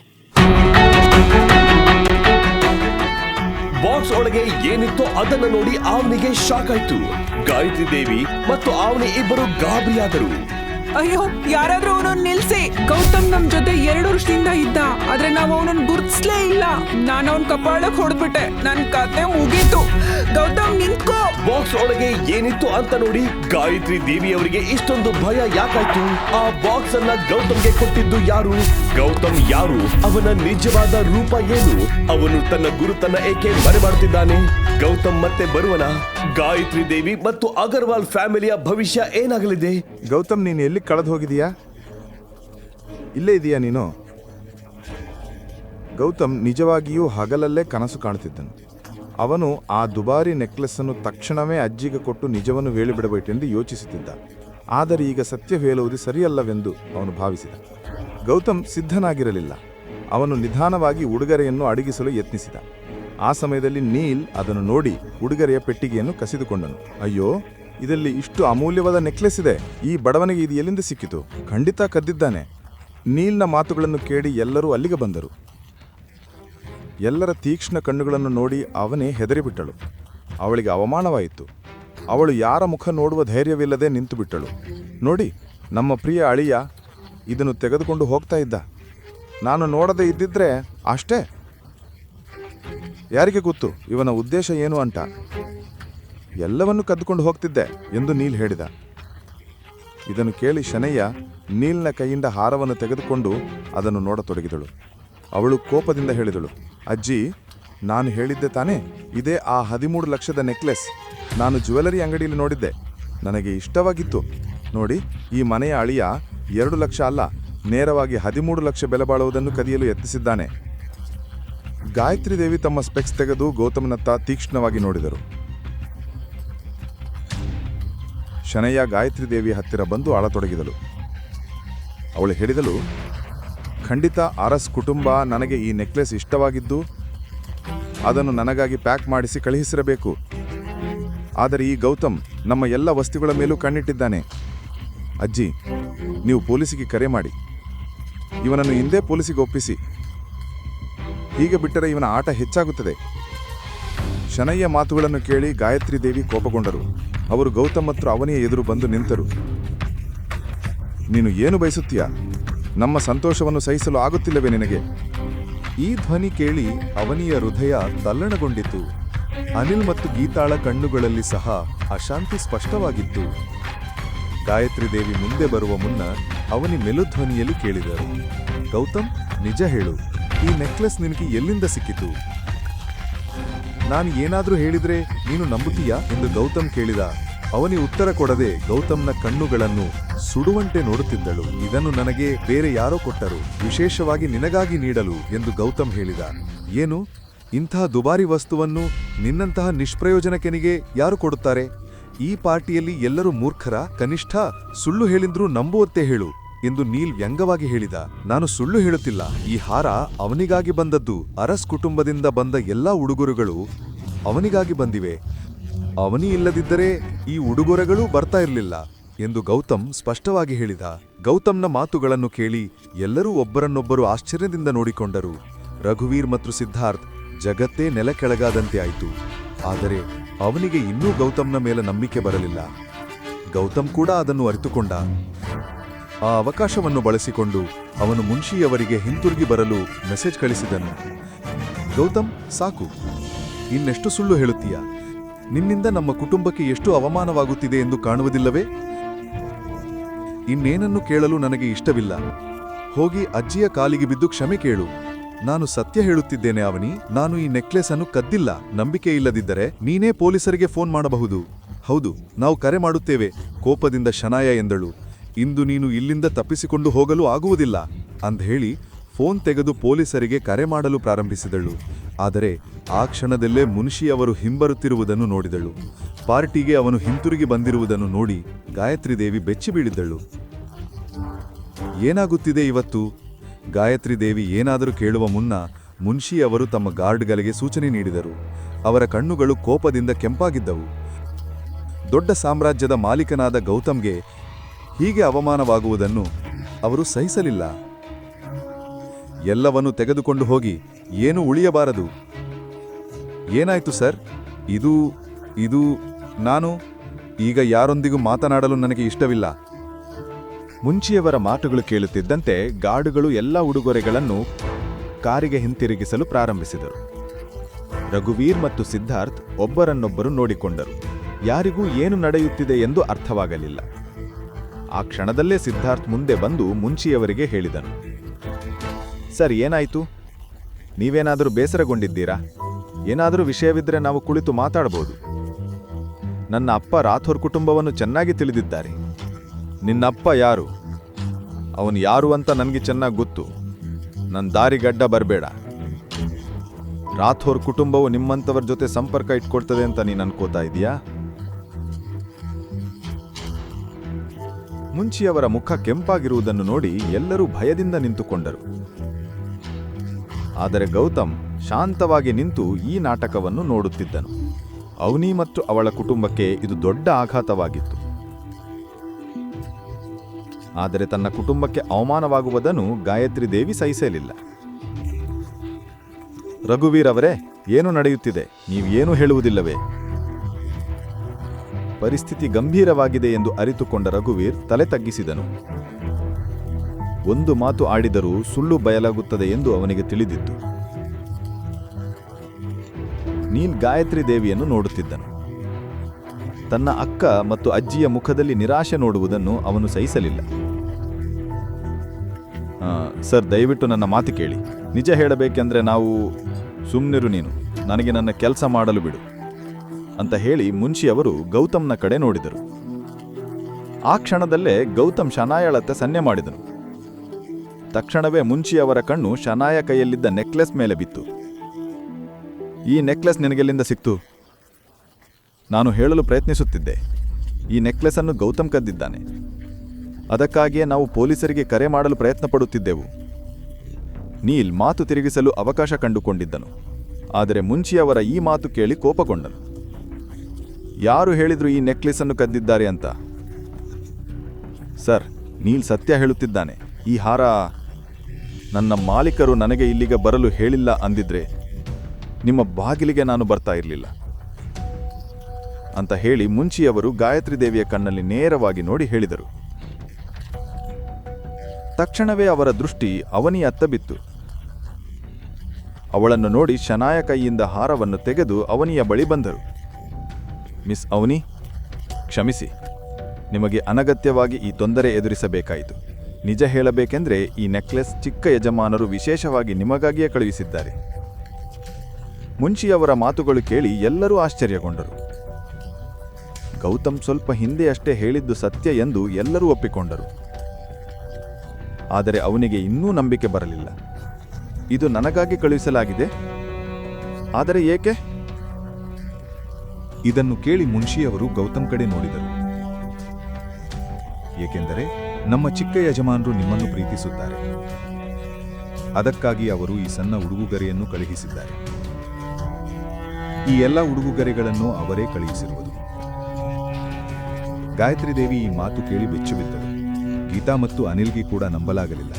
ಬಾಕ್ಸ್ ಒಳಗೆ ಏನಿತ್ತೋ ಅದನ್ನ ನೋಡಿ ಅವನಿಗೆ ಶಾಕ್ ಆಯ್ತು ಗಾಯತ್ರಿ ದೇವಿ ಮತ್ತು ಅವನಿ ಇಬ್ಬರು ಗಾಬರಿಯಾದರು. ಅಯ್ಯೋ, ಯಾರಾದ್ರೂ ಅವನನ್ನ ನಿಲ್ಸಿ. ಗೌತಮ್ ನಮ್ ಜೊತೆ ಎರಡು ವರ್ಷದಿಂದ ಇದ್ದ. ಆದ್ರೆ ನಾವು ಅವನನ್ನ ಗುರ್ತಿಸ್ಲೇ ಇಲ್ಲ. ನಾನು ಅವನ್ ಕಪಾಳಕ್ ಹೊಡೆದ್ಬಿಟ್ಟೆ. ನನ್ ಕತೆ ಮುಗೀತು. ಗೌತಮ್ ನಿಂತ್ಕೋ ಬಾಕ್ಸ್ ಒಳಗೆ ಏನಿತ್ತು ಅಂತ ನೋಡಿ ಗಾಯತ್ರಿ ದೇವಿ ಅವರಿಗೆ ಇಷ್ಟೊಂದು ಭಯ ಯಾಕಾಯ್ತು? ಆ ಬಾಕ್ಸ್ ಅನ್ನ ಗೌತಮ್ಗೆ ಕೊಟ್ಟಿದ್ದು ಯಾರು? ಗೌತಮ್ ಯಾರು? ಅವನ ನಿಜವಾದ ರೂಪ ಏನು? ಅವನು ತನ್ನ ಗುರುತನ್ನ ಏಕೆ ಮರೆಮಾಡುತ್ತಿದ್ದಾನೆ ಗೌತಮ್ ಮತ್ತೆ ಬರುವನ? ಗಾಯತ್ರಿ ದೇವಿ ಮತ್ತು ಅಗರ್ವಾಲ್ ಫ್ಯಾಮಿಲಿಯ ಭವಿಷ್ಯ ಏನಾಗಲಿದೆ? ಗೌತಮ್, ನೀನು ಎಲ್ಲಿ ಕಳೆದು ಹೋಗಿದೀಯಾ ಇಲ್ಲೇ ಇದೆಯಾ ನೀನು? ಗೌತಮ್ ನಿಜವಾಗಿಯೂ ಹಗಲಲ್ಲೇ ಕನಸು ಕಾಣುತ್ತಿದ್ದನು ಅವನು ಆ ದುಬಾರಿ ನೆಕ್ಲೆಸ್ ಅನ್ನು ತಕ್ಷಣವೇ ಅಜ್ಜಿಗೆ ಕೊಟ್ಟು ನಿಜವನ್ನು ಹೇಳಿಬಿಡಬೇಕೆಂದು ಯೋಚಿಸುತ್ತಿದ್ದ. ಆದರೆ ಈಗ ಸತ್ಯ ಹೇಳುವುದು ಸರಿಯಲ್ಲವೆಂದು ಅವನು ಭಾವಿಸಿದ. ಗೌತಮ್ ಸಿದ್ಧನಾಗಿರಲಿಲ್ಲ. ಅವನು ನಿಧಾನವಾಗಿ ಉಡುಗೊರೆಯನ್ನು ಅಡಗಿಸಲು ಯತ್ನಿಸಿದ. ಆ ಸಮಯದಲ್ಲಿ ನೀಲ್ ಅದನ್ನು ನೋಡಿ ಉಡುಗೊರೆಯ ಪೆಟ್ಟಿಗೆಯನ್ನು ಕಸಿದುಕೊಂಡನು. ಅಯ್ಯೋ, ಇದರಲ್ಲಿ ಇಷ್ಟು ಅಮೂಲ್ಯವಾದ ನೆಕ್ಲೆಸ್ ಇದೆ. ಈ ಬಡವನಿಗೆ ಇದು ಎಲ್ಲಿಂದ ಸಿಕ್ಕಿತು? ಖಂಡಿತ ಕದ್ದಿದ್ದಾನೆ. ನೀಲ್ನ ಮಾತುಗಳನ್ನು ಕೇಳಿ ಎಲ್ಲರೂ ಅಲ್ಲಿಗೆ ಬಂದರು. ಎಲ್ಲರ ತೀಕ್ಷ್ಣ ಕಣ್ಣುಗಳನ್ನು ನೋಡಿ ಅವನೇ ಹೆದರಿಬಿಟ್ಟಳು. ಅವಳಿಗೆ ಅವಮಾನವಾಯಿತು. ಅವಳು ಯಾರ ಮುಖ ನೋಡುವ ಧೈರ್ಯವಿಲ್ಲದೆ ನಿಂತುಬಿಟ್ಟಳು. ನೋಡಿ, ನಮ್ಮ ಪ್ರಿಯ ಅಳಿಯ ಇದನ್ನು ತೆಗೆದುಕೊಂಡು ಹೋಗ್ತಾ ಇದ್ದ. ನಾನು ನೋಡದೇ ಇದ್ದಿದ್ರೆ ಅಷ್ಟೇ? ಯಾರಿಗೆ ಗೊತ್ತು, ಇವನ ಉದ್ದೇಶ ಏನು ಅಂತ? ಎಲ್ಲವನ್ನೂ ಕದ್ದುಕೊಂಡು ಹೋಗ್ತಿದ್ದೆ ಎಂದು ನೀಲ್ ಹೇಳಿದ. ಇದನ್ನು ಕೇಳಿ ಶನಯ್ಯ ನೀಲ್ನ ಕೈಯಿಂದ ಹಾರವನ್ನು ತೆಗೆದುಕೊಂಡು ಅದನ್ನು ನೋಡತೊಡಗಿದಳು. ಅವಳು ಕೋಪದಿಂದ ಹೇಳಿದಳು, ಅಜ್ಜಿ, ನಾನು ಹೇಳಿದ್ದೆ ತಾನೇ? ಇದೇ ಆ ಹದಿಮೂರು ಲಕ್ಷದ ನೆಕ್ಲೆಸ್. ನಾನು ಜ್ಯುವೆಲರಿ ಅಂಗಡಿಯಲ್ಲಿ ನೋಡಿದ್ದೆ. ನನಗೆ ಇಷ್ಟವಾಗಿತ್ತು. ನೋಡಿ, ಈ ಮನೆಯ ಅಳಿಯ ಎರಡು ಲಕ್ಷ ಅಲ್ಲ, ನೇರವಾಗಿ ಹದಿಮೂರು ಲಕ್ಷ ಬೆಲೆ ಬಾಳುವುದನ್ನು ಕದಿಯಲು ಯತ್ನಿಸಿದ್ದಾನೆ. ಗಾಯತ್ರಿ ದೇವಿ ತಮ್ಮ ಸ್ಪೆಕ್ಸ್ ತೆಗೆದು ಗೌತಮನತ್ತ ತೀಕ್ಷ್ಣವಾಗಿ ನೋಡಿದರು. ಶನಯ್ಯ ಗಾಯತ್ರಿ ದೇವಿ ಹತ್ತಿರ ಬಂದು ಅಳತೊಡಗಿದಳು ಅವಳು ಹೇಳಿದಳು ಖಂಡಿತ ಅರಸ್ ಕುಟುಂಬ ನನಗೆ ಈ ನೆಕ್ಲೆಸ್ ಇಷ್ಟವಾಗಿದ್ದು, ಅದನ್ನು ನನಗಾಗಿ ಪ್ಯಾಕ್ ಮಾಡಿಸಿ ಕಳುಹಿಸಿರಬೇಕು. ಆದರೆ ಈ ಗೌತಮ್ ನಮ್ಮ ಎಲ್ಲ ವಸ್ತುಗಳ ಮೇಲೂ ಕಣ್ಣಿಟ್ಟಿದ್ದಾನೆ. ಅಜ್ಜಿ, ನೀವು ಪೊಲೀಸಿಗೆ ಕರೆ ಮಾಡಿ. ಇವನನ್ನು ಹಿಂದೆ ಪೊಲೀಸಿಗೆ ಒಪ್ಪಿಸಿ. ಹೀಗೆ ಬಿಟ್ಟರೆ ಇವನ ಆಟ ಹೆಚ್ಚಾಗುತ್ತದೆ. ಶನಯ್ಯ ಮಾತುಗಳನ್ನು ಕೇಳಿ ಗಾಯತ್ರಿ ದೇವಿ ಕೋಪಗೊಂಡರು. ಅವರು ಗೌತಮ್ ಮತ್ತು ಅವನಿಯ ಎದುರು ಬಂದು ನಿಂತರು. ನೀನು ಏನು ಬಯಸುತ್ತೀಯಾ? ನಮ್ಮ ಸಂತೋಷವನ್ನು ಸಹಿಸಲು ಆಗುತ್ತಿಲ್ಲವೇ ನಿನಗೆ? ಈ ಧ್ವನಿ ಕೇಳಿ ಅವನಿಯ ಹೃದಯ ತಲ್ಲಣಗೊಂಡಿತು. ಅನಿಲ್ ಮತ್ತು ಗೀತಾಳ ಕಣ್ಣುಗಳಲ್ಲಿ ಸಹ ಅಶಾಂತಿ ಸ್ಪಷ್ಟವಾಗಿತ್ತು. ಗಾಯತ್ರಿ ದೇವಿ ಮುಂದೆ ಬರುವ ಮುನ್ನ ಅವನಿ ಮೆಲುಧ್ವನಿಯಲ್ಲಿ ಕೇಳಿದರು. ಗೌತಮ್, ನಿಜ ಹೇಳು, ಈ ನೆಕ್ಲೆಸ್ ನಿನಗೆ ಎಲ್ಲಿಂದ ಸಿಕ್ಕಿತು? ನಾನು ಏನಾದರೂ ಹೇಳಿದ್ರೆ ನೀನು ನಂಬುತ್ತೀಯಾ ಎಂದು ಗೌತಮ್ ಕೇಳಿದ. ಅವನಿ ಉತ್ತರ ಕೊಡದೆ ಗೌತಮ್ನ ಕಣ್ಣುಗಳನ್ನು ಸುಡುವಂತೆ ನೋಡುತ್ತಿದ್ದಳು. ಇದನ್ನು ನನಗೆ ಬೇರೆ ಯಾರೋ ಕೊಟ್ಟರು. ವಿಶೇಷವಾಗಿ ನಿನಗಾಗಿ ನೀಡಲು ಎಂದು ಗೌತಮ್ ಹೇಳಿದ. ಏನು? ಇಂತಹ ದುಬಾರಿ ವಸ್ತುವನ್ನು ನಿನ್ನಂತಹ ನಿಷ್ಪ್ರಯೋಜನಕೆನಿಗೆ ಯಾರು ಕೊಡುತ್ತಾರೆ? ಈ ಪಾರ್ಟಿಯಲ್ಲಿ ಎಲ್ಲರೂ ಮೂರ್ಖರ, ಕನಿಷ್ಠ ಸುಳ್ಳು ಹೇಳಿದ್ರೂ ನಂಬುವಂತೆ ಹೇಳು ಎಂದು ನೀಲ್ ವ್ಯಂಗವಾಗಿ ಹೇಳಿದ. ನಾನು ಸುಳ್ಳು ಹೇಳುತ್ತಿಲ್ಲ. ಈ ಹಾರ ಅವನಿಗಾಗಿ ಬಂದದ್ದು. ಅರಸ್ ಕುಟುಂಬದಿಂದ ಬಂದ ಎಲ್ಲಾ ಉಡುಗೊರೆಗಳು ಅವನಿಗಾಗಿ ಬಂದಿವೆ. ಅವನಿ ಇಲ್ಲದಿದ್ದರೆ ಈ ಉಡುಗೊರೆಗಳೂ ಬರ್ತಾ ಇರಲಿಲ್ಲ ಎಂದು ಗೌತಮ್ ಸ್ಪಷ್ಟವಾಗಿ ಹೇಳಿದ. ಗೌತಮ್ನ ಮಾತುಗಳನ್ನು ಕೇಳಿ ಎಲ್ಲರೂ ಒಬ್ಬರನ್ನೊಬ್ಬರು ಆಶ್ಚರ್ಯದಿಂದ ನೋಡಿಕೊಂಡರು. ರಘುವೀರ್ ಮತ್ತು ಸಿದ್ಧಾರ್ಥ್ ಜಗತ್ತೇ ನೆಲ ಕೆಳಗಾದಂತೆ ಆಯಿತು. ಆದರೆ ಅವನಿಗೆ ಇನ್ನೂ ಗೌತಮ್ನ ಮೇಲೆ ನಂಬಿಕೆ ಬರಲಿಲ್ಲ. ಗೌತಮ್ ಕೂಡ ಅದನ್ನು ಅರಿತುಕೊಂಡ. ಆ ಅವಕಾಶವನ್ನು ಬಳಸಿಕೊಂಡು ಅವನು ಮುನ್ಷಿಯವರಿಗೆ ಹಿಂತಿರುಗಿ ಬರಲು ಮೆಸೇಜ್ ಕಳಿಸಿದನು. ಗೌತಮ್, ಸಾಕು. ಇನ್ನೆಷ್ಟು ಸುಳ್ಳು ಹೇಳುತ್ತೀಯ? ನಿನ್ನಿಂದ ನಮ್ಮ ಕುಟುಂಬಕ್ಕೆ ಎಷ್ಟು ಅವಮಾನವಾಗುತ್ತಿದೆ ಎಂದು ಕಾಣುವುದಿಲ್ಲವೇ? ಇನ್ನೇನನ್ನು ಕೇಳಲು ನನಗೆ ಇಷ್ಟವಿಲ್ಲ. ಹೋಗಿ ಅಜ್ಜಿಯ ಕಾಲಿಗೆ ಬಿದ್ದು ಕ್ಷಮೆ ಕೇಳು. ನಾನು ಸತ್ಯ ಹೇಳುತ್ತಿದ್ದೇನೆ ಅವನಿ ನಾನು ಈ ನೆಕ್ಲೆಸ್ ಅನ್ನು ಕದ್ದಿಲ್ಲ. ನಂಬಿಕೆ ಇಲ್ಲದಿದ್ದರೆ ನೀನೇ ಪೊಲೀಸರಿಗೆ ಫೋನ್ ಮಾಡಬಹುದು. ಹೌದು, ನಾವು ಕರೆ ಮಾಡುತ್ತೇವೆ. ಕೋಪದಿಂದ ಶನಾಯ ಎಂದಳು. ಇಂದು ನೀನು ಇಲ್ಲಿಂದ ತಪ್ಪಿಸಿಕೊಂಡು ಹೋಗಲು ಆಗುವುದಿಲ್ಲ. ಅಂದ ಹೇಳಿ ಫೋನ್ ತೆಗೆದು ಪೊಲೀಸರಿಗೆ ಕರೆ ಮಾಡಲು ಪ್ರಾರಂಭಿಸಿದಳು. ಆದರೆ ಆ ಕ್ಷಣದಲ್ಲೇ ಮುನ್ಷಿ ಅವರು ಹಿಂಬರುತ್ತಿರುವುದನ್ನು ನೋಡಿದಳು. ಪಾರ್ಟಿಗೆ ಅವನು ಹಿಂತಿರುಗಿ ಬಂದಿರುವುದನ್ನು ನೋಡಿ ಗಾಯತ್ರಿ ದೇವಿ ಬೆಚ್ಚಿ ಬೀಳಿದ್ದಳು. ಏನಾಗುತ್ತಿದೆ ಇವತ್ತು? ಗಾಯತ್ರಿ ದೇವಿ ಏನಾದರೂ ಕೇಳುವ ಮುನ್ನ ಮುನ್ಷಿ ಅವರು ತಮ್ಮ ಗಾರ್ಡ್ಗಳಿಗೆ ಸೂಚನೆ ನೀಡಿದರು. ಅವರ ಕಣ್ಣುಗಳು ಕೋಪದಿಂದ ಕೆಂಪಾಗಿದ್ದವು. ದೊಡ್ಡ ಸಾಮ್ರಾಜ್ಯದ ಮಾಲೀಕನಾದ ಗೌತಮ್ಗೆ ಹೀಗೆ ಅವಮಾನವಾಗುವುದನ್ನು ಅವರು ಸಹಿಸಲಿಲ್ಲ. ಎಲ್ಲವನ್ನೂ ತೆಗೆದುಕೊಂಡು ಹೋಗಿ ಏನೂ ಉಳಿಯಬಾರದು? ಏನಾಯ್ತು ಸರ್? ಇದು ಇದು, ನಾನು, ಈಗ ಯಾರೊಂದಿಗೂ ಮಾತನಾಡಲು ನನಗೆ ಇಷ್ಟವಿಲ್ಲ. ಮುಂಚಿಯವರ ಮಾತುಗಳು ಕೇಳುತ್ತಿದ್ದಂತೆ ಗಾರ್ಡುಗಳು ಎಲ್ಲ ಉಡುಗೊರೆಗಳನ್ನು ಕಾರಿಗೆ ಹಿಂತಿರುಗಿಸಲು ಪ್ರಾರಂಭಿಸಿದರು. ರಘುವೀರ್ ಮತ್ತು ಸಿದ್ಧಾರ್ಥ್ ಒಬ್ಬರನ್ನೊಬ್ಬರು ನೋಡಿಕೊಂಡರು. ಯಾರಿಗೂ ಏನು ನಡೆಯುತ್ತಿದೆ ಎಂದು ಅರ್ಥವಾಗಲಿಲ್ಲ. ಆ ಕ್ಷಣದಲ್ಲೇ ಸಿದ್ಧಾರ್ಥ್ ಮುಂದೆ ಬಂದು ಮುಂಚಿಯವರಿಗೆ ಹೇಳಿದನು. ಸರ್, ಏನಾಯಿತು? ನೀವೇನಾದರೂ ಬೇಸರಗೊಂಡಿದ್ದೀರಾ? ಏನಾದರೂ ವಿಷಯವಿದ್ದರೆ ನಾವು ಕುಳಿತು ಮಾತಾಡಬಹುದು ನನ್ನ ಅಪ್ಪ ರಾಥೋರ್ ಕುಟುಂಬವನ್ನು ಚೆನ್ನಾಗಿ ತಿಳಿದಿದ್ದಾರೆ. ನಿನ್ನಪ್ಪ ಯಾರು? ಅವನು ಯಾರು ಅಂತ ನನಗೆ ಚೆನ್ನಾಗಿ ಗೊತ್ತು. ನನ್ನ ದಾರಿಗಡ್ಡ ಬರಬೇಡ. ರಾಥೋರ್ ಕುಟುಂಬವು ನಿಮ್ಮಂಥವ್ರ ಜೊತೆ ಸಂಪರ್ಕ ಇಟ್ಕೊಡ್ತದೆ ಅಂತ ನೀನು ಅನ್ಕೋತಾ ಇದೀಯಾ? ಮುಂಚಿಯವರ ಮುಖ ಕೆಂಪಾಗಿರುವುದನ್ನು ನೋಡಿ ಎಲ್ಲರೂ ಭಯದಿಂದ ನಿಂತುಕೊಂಡರು. ಆದರೆ ಗೌತಮ್ ಶಾಂತವಾಗಿ ನಿಂತು ಈ ನಾಟಕವನ್ನು ನೋಡುತ್ತಿದ್ದನು. ಅವನಿ ಮತ್ತು ಅವಳ ಕುಟುಂಬಕ್ಕೆ ಇದು ದೊಡ್ಡ ಆಘಾತವಾಗಿತ್ತು. ಆದರೆ ತನ್ನ ಕುಟುಂಬಕ್ಕೆ ಅವಮಾನವಾಗುವುದನ್ನು ಗಾಯತ್ರಿ ದೇವಿ ಸಹಿಸಲಿಲ್ಲ. ರಘುವೀರ್ ಅವರೇ, ಏನು ನಡೆಯುತ್ತಿದೆ? ನೀವೇನು ಹೇಳುವುದಿಲ್ಲವೇ? ಪರಿಸ್ಥಿತಿ ಗಂಭೀರವಾಗಿದೆ ಎಂದು ಅರಿತುಕೊಂಡ ರಘುವೀರ್ ತಲೆ ತಗ್ಗಿಸಿದನು. ಒಂದು ಮಾತು ಆಡಿದರೂ ಸುಳ್ಳು ಬಯಲಾಗುತ್ತದೆ ಎಂದು ಅವನಿಗೆ ತಿಳಿದಿತ್ತು. ನೀಲ್ ಗಾಯತ್ರಿ ದೇವಿಯನ್ನು ನೋಡುತ್ತಿದ್ದನು. ತನ್ನ ಅಕ್ಕ ಮತ್ತು ಅಜ್ಜಿಯ ಮುಖದಲ್ಲಿ ನಿರಾಶೆ ನೋಡುವುದನ್ನು ಅವನು ಸಹಿಸಲಿಲ್ಲ. ಸರ್, ದಯವಿಟ್ಟು ನನ್ನ ಮಾತು ಕೇಳಿ. ನಿಜ ಹೇಳಬೇಕೆಂದ್ರೆ ನಾವು ಸುಮ್ಮನಿರು ನೀನು. ನನಗೆ ನನ್ನ ಕೆಲಸ ಮಾಡಲು ಬಿಡು. ಅಂತ ಹೇಳಿ ಮುನ್ಷಿಯವರು ಗೌತಮ್ನ ಕಡೆ ನೋಡಿದರು. ಆ ಕ್ಷಣದಲ್ಲೇ ಗೌತಮ್ ಶನಾಯಳತ್ತೆ ಸನ್ನೆ ಮಾಡಿದನು. ತಕ್ಷಣವೇ ಮುನ್ಷಿಯವರ ಕಣ್ಣು ಶನಾಯ ಕೈಯಲ್ಲಿದ್ದ ನೆಕ್ಲೆಸ್ ಮೇಲೆ ಬಿತ್ತು. ಈ ನೆಕ್ಲೆಸ್ ನಿನಗೆಲ್ಲಿಂದ ಸಿಕ್ತು? ನಾನು ಹೇಳಲು ಪ್ರಯತ್ನಿಸುತ್ತಿದ್ದೆ. ಈ ನೆಕ್ಲೆಸ್ ಅನ್ನು ಗೌತಮ್ ಕದ್ದಿದ್ದಾನೆ. ಅದಕ್ಕಾಗಿಯೇ ನಾವು ಪೊಲೀಸರಿಗೆ ಕರೆ ಮಾಡಲು ಪ್ರಯತ್ನ ಪಡುತ್ತಿದ್ದೆವು. ನೀಲ್ ಮಾತು ತಿರುಗಿಸಲು ಅವಕಾಶ ಕಂಡುಕೊಂಡಿದ್ದನು. ಆದರೆ ಮುಂಚಿಯವರ ಈ ಮಾತು ಕೇಳಿ ಕೋಪಗೊಂಡನು. ಯಾರು ಹೇಳಿದ್ರು ಈ ನೆಕ್ಲೆಸ್ ಅನ್ನು ಕದ್ದಿದ್ದಾರೆ ಅಂತ? ಸರ್, ನೀಲ್ ಸತ್ಯ ಹೇಳುತ್ತಿದ್ದಾನೆ. ಈ ಹಾರ ನನ್ನ ಮಾಲೀಕರು ನನಗೆ ಇಲ್ಲಿಗೆ ಬರಲು ಹೇಳಿಲ್ಲ ಅಂದಿದ್ರೆ ನಿಮ್ಮ ಬಾಗಿಲಿಗೆ ನಾನು ಬರ್ತಾ ಇರಲಿಲ್ಲ ಅಂತ ಹೇಳಿ ಮುಂಚಿಯವರು ಗಾಯತ್ರಿ ದೇವಿಯ ಕಣ್ಣಲ್ಲಿ ನೇರವಾಗಿ ನೋಡಿ ಹೇಳಿದರು. ತಕ್ಷಣವೇ ಅವರ ದೃಷ್ಟಿ ಅವನಿಯ ಅತ್ತ ಬಿತ್ತು. ಅವಳನ್ನು ನೋಡಿ ಶನಾಯ ಕೈಯಿಂದ ಹಾರವನ್ನು ತೆಗೆದು ಅವನಿಯ ಬಳಿ ಬಂದರು. ಮಿಸ್ ಅವನಿ, ಕ್ಷಮಿಸಿ. ನಿಮಗೆ ಅನಗತ್ಯವಾಗಿ ಈ ತೊಂದರೆ ಎದುರಿಸಬೇಕಾಯಿತು. ನಿಜ ಹೇಳಬೇಕೆಂದರೆ ಈ ನೆಕ್ಲೆಸ್ ಚಿಕ್ಕ ಯಜಮಾನರು ವಿಶೇಷವಾಗಿ ನಿಮಗಾಗಿಯೇ ಕಳುಹಿಸಿದ್ದಾರೆ. ಮುಂಚಿಯವರ ಮಾತುಗಳು ಕೇಳಿ ಎಲ್ಲರೂ ಆಶ್ಚರ್ಯಗೊಂಡರು. ಗೌತಮ್ ಸ್ವಲ್ಪ ಹಿಂದೆಯಷ್ಟೇ ಹೇಳಿದ್ದು ಸತ್ಯ ಎಂದು ಎಲ್ಲರೂ ಒಪ್ಪಿಕೊಂಡರು. ಆದರೆ ಅವನಿಗೆ ಇನ್ನೂ ನಂಬಿಕೆ ಬರಲಿಲ್ಲ. ಇದು ನನಗಾಗಿ ಕಳುಹಿಸಲಾಗಿದೆ. ಆದರೆ ಏಕೆ? ಇದನ್ನು ಕೇಳಿ ಮುನ್ಷಿಯವರು ಗೌತಮ್ ಕಡೆ ನೋಡಿದರು. ಏಕೆಂದರೆ ನಮ್ಮ ಚಿಕ್ಕ ಯಜಮಾನರು ನಿಮ್ಮನ್ನು ಪ್ರೀತಿಸುತ್ತಾರೆ. ಅದಕ್ಕಾಗಿ ಅವರು ಈ ಸಣ್ಣ ಉಡುಗುಗರೆಯನ್ನು ಕಳುಹಿಸಿದ್ದಾರೆ. ಈ ಎಲ್ಲ ಉಡುಗುಗರೆಗಳನ್ನು ಅವರೇ ಕಳುಹಿಸಿರುವುದು. ಗಾಯತ್ರಿ ದೇವಿ ಈ ಮಾತು ಕೇಳಿ ಬೆಚ್ಚು ಗೀತಾ ಮತ್ತು ಅನಿಲ್ಗೆ ಕೂಡ ನಂಬಲಾಗಲಿಲ್ಲ.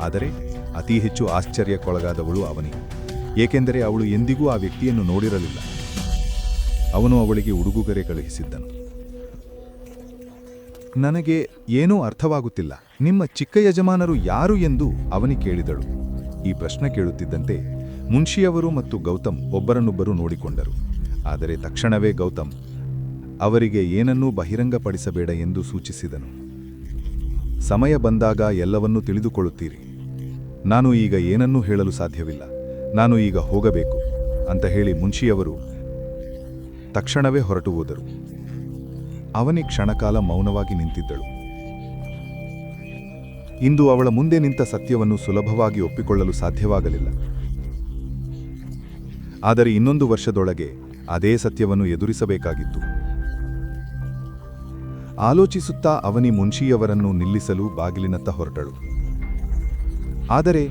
ಆದರೆ ಅತಿ ಹೆಚ್ಚು ಆಶ್ಚರ್ಯಕ್ಕೊಳಗಾದವಳು ಅವನಿ. ಏಕೆಂದರೆ ಅವಳು ಎಂದಿಗೂ ಆ ವ್ಯಕ್ತಿಯನ್ನು ನೋಡಿರಲಿಲ್ಲ. ಅವನು ಅವಳಿಗೆ ಉಡುಗುಗರೆ ಕಳುಹಿಸಿದ್ದನು. ನನಗೆ ಏನೂ ಅರ್ಥವಾಗುತ್ತಿಲ್ಲ. ನಿಮ್ಮ ಚಿಕ್ಕ ಯಜಮಾನರು ಯಾರು ಎಂದು ಅವನಿ ಕೇಳಿದಳು. ಈ ಪ್ರಶ್ನೆ ಕೇಳುತ್ತಿದ್ದಂತೆ ಮುನ್ಷಿಯವರು ಮತ್ತು ಗೌತಮ್ ಒಬ್ಬರನ್ನೊಬ್ಬರು ನೋಡಿಕೊಂಡರು. ಆದರೆ ತಕ್ಷಣವೇ ಗೌತಮ್, ಅವರಿಗೆ ಏನನ್ನೂ ಬಹಿರಂಗಪಡಿಸಬೇಡ ಎಂದು ಸೂಚಿಸಿದನು. ಸಮಯ ಬಂದಾಗ ಎಲ್ಲವನ್ನೂ ತಿಳಿದುಕೊಳ್ಳುತ್ತೀರಿ. ನಾನು ಈಗ ಏನನ್ನೂ ಹೇಳಲು ಸಾಧ್ಯವಿಲ್ಲ. ನಾನು ಈಗ ಹೋಗಬೇಕು, ಅಂತ ಹೇಳಿ ಮುನ್ಷಿಯವರು ತಕ್ಷಣವೇ ಹೊರಟು ಹೋದರು. ಅವನಿ ಕ್ಷಣಕಾಲ ಮೌನವಾಗಿ ನಿಂತಿದ್ದಳು. ಇಂದು ಅವಳ ಮುಂದೆ ನಿಂತ ಸತ್ಯವನ್ನು ಸುಲಭವಾಗಿ ಒಪ್ಪಿಕೊಳ್ಳಲು ಸಾಧ್ಯವಾಗಲಿಲ್ಲ. ಆದರೆ ಇನ್ನೊಂದು ವರ್ಷದೊಳಗೆ ಅದೇ ಸತ್ಯವನ್ನು ಎದುರಿಸಬೇಕಾಗಿತ್ತು. ಆಲೋಚಿಸುತ್ತಾ ಅವನಿ ಮುನ್ಷಿಯವರನ್ನು ನಿಲ್ಲಿಸಲು ಬಾಗಿಲಿನತ್ತ ಹೊರಟಳು. ಆದರೆ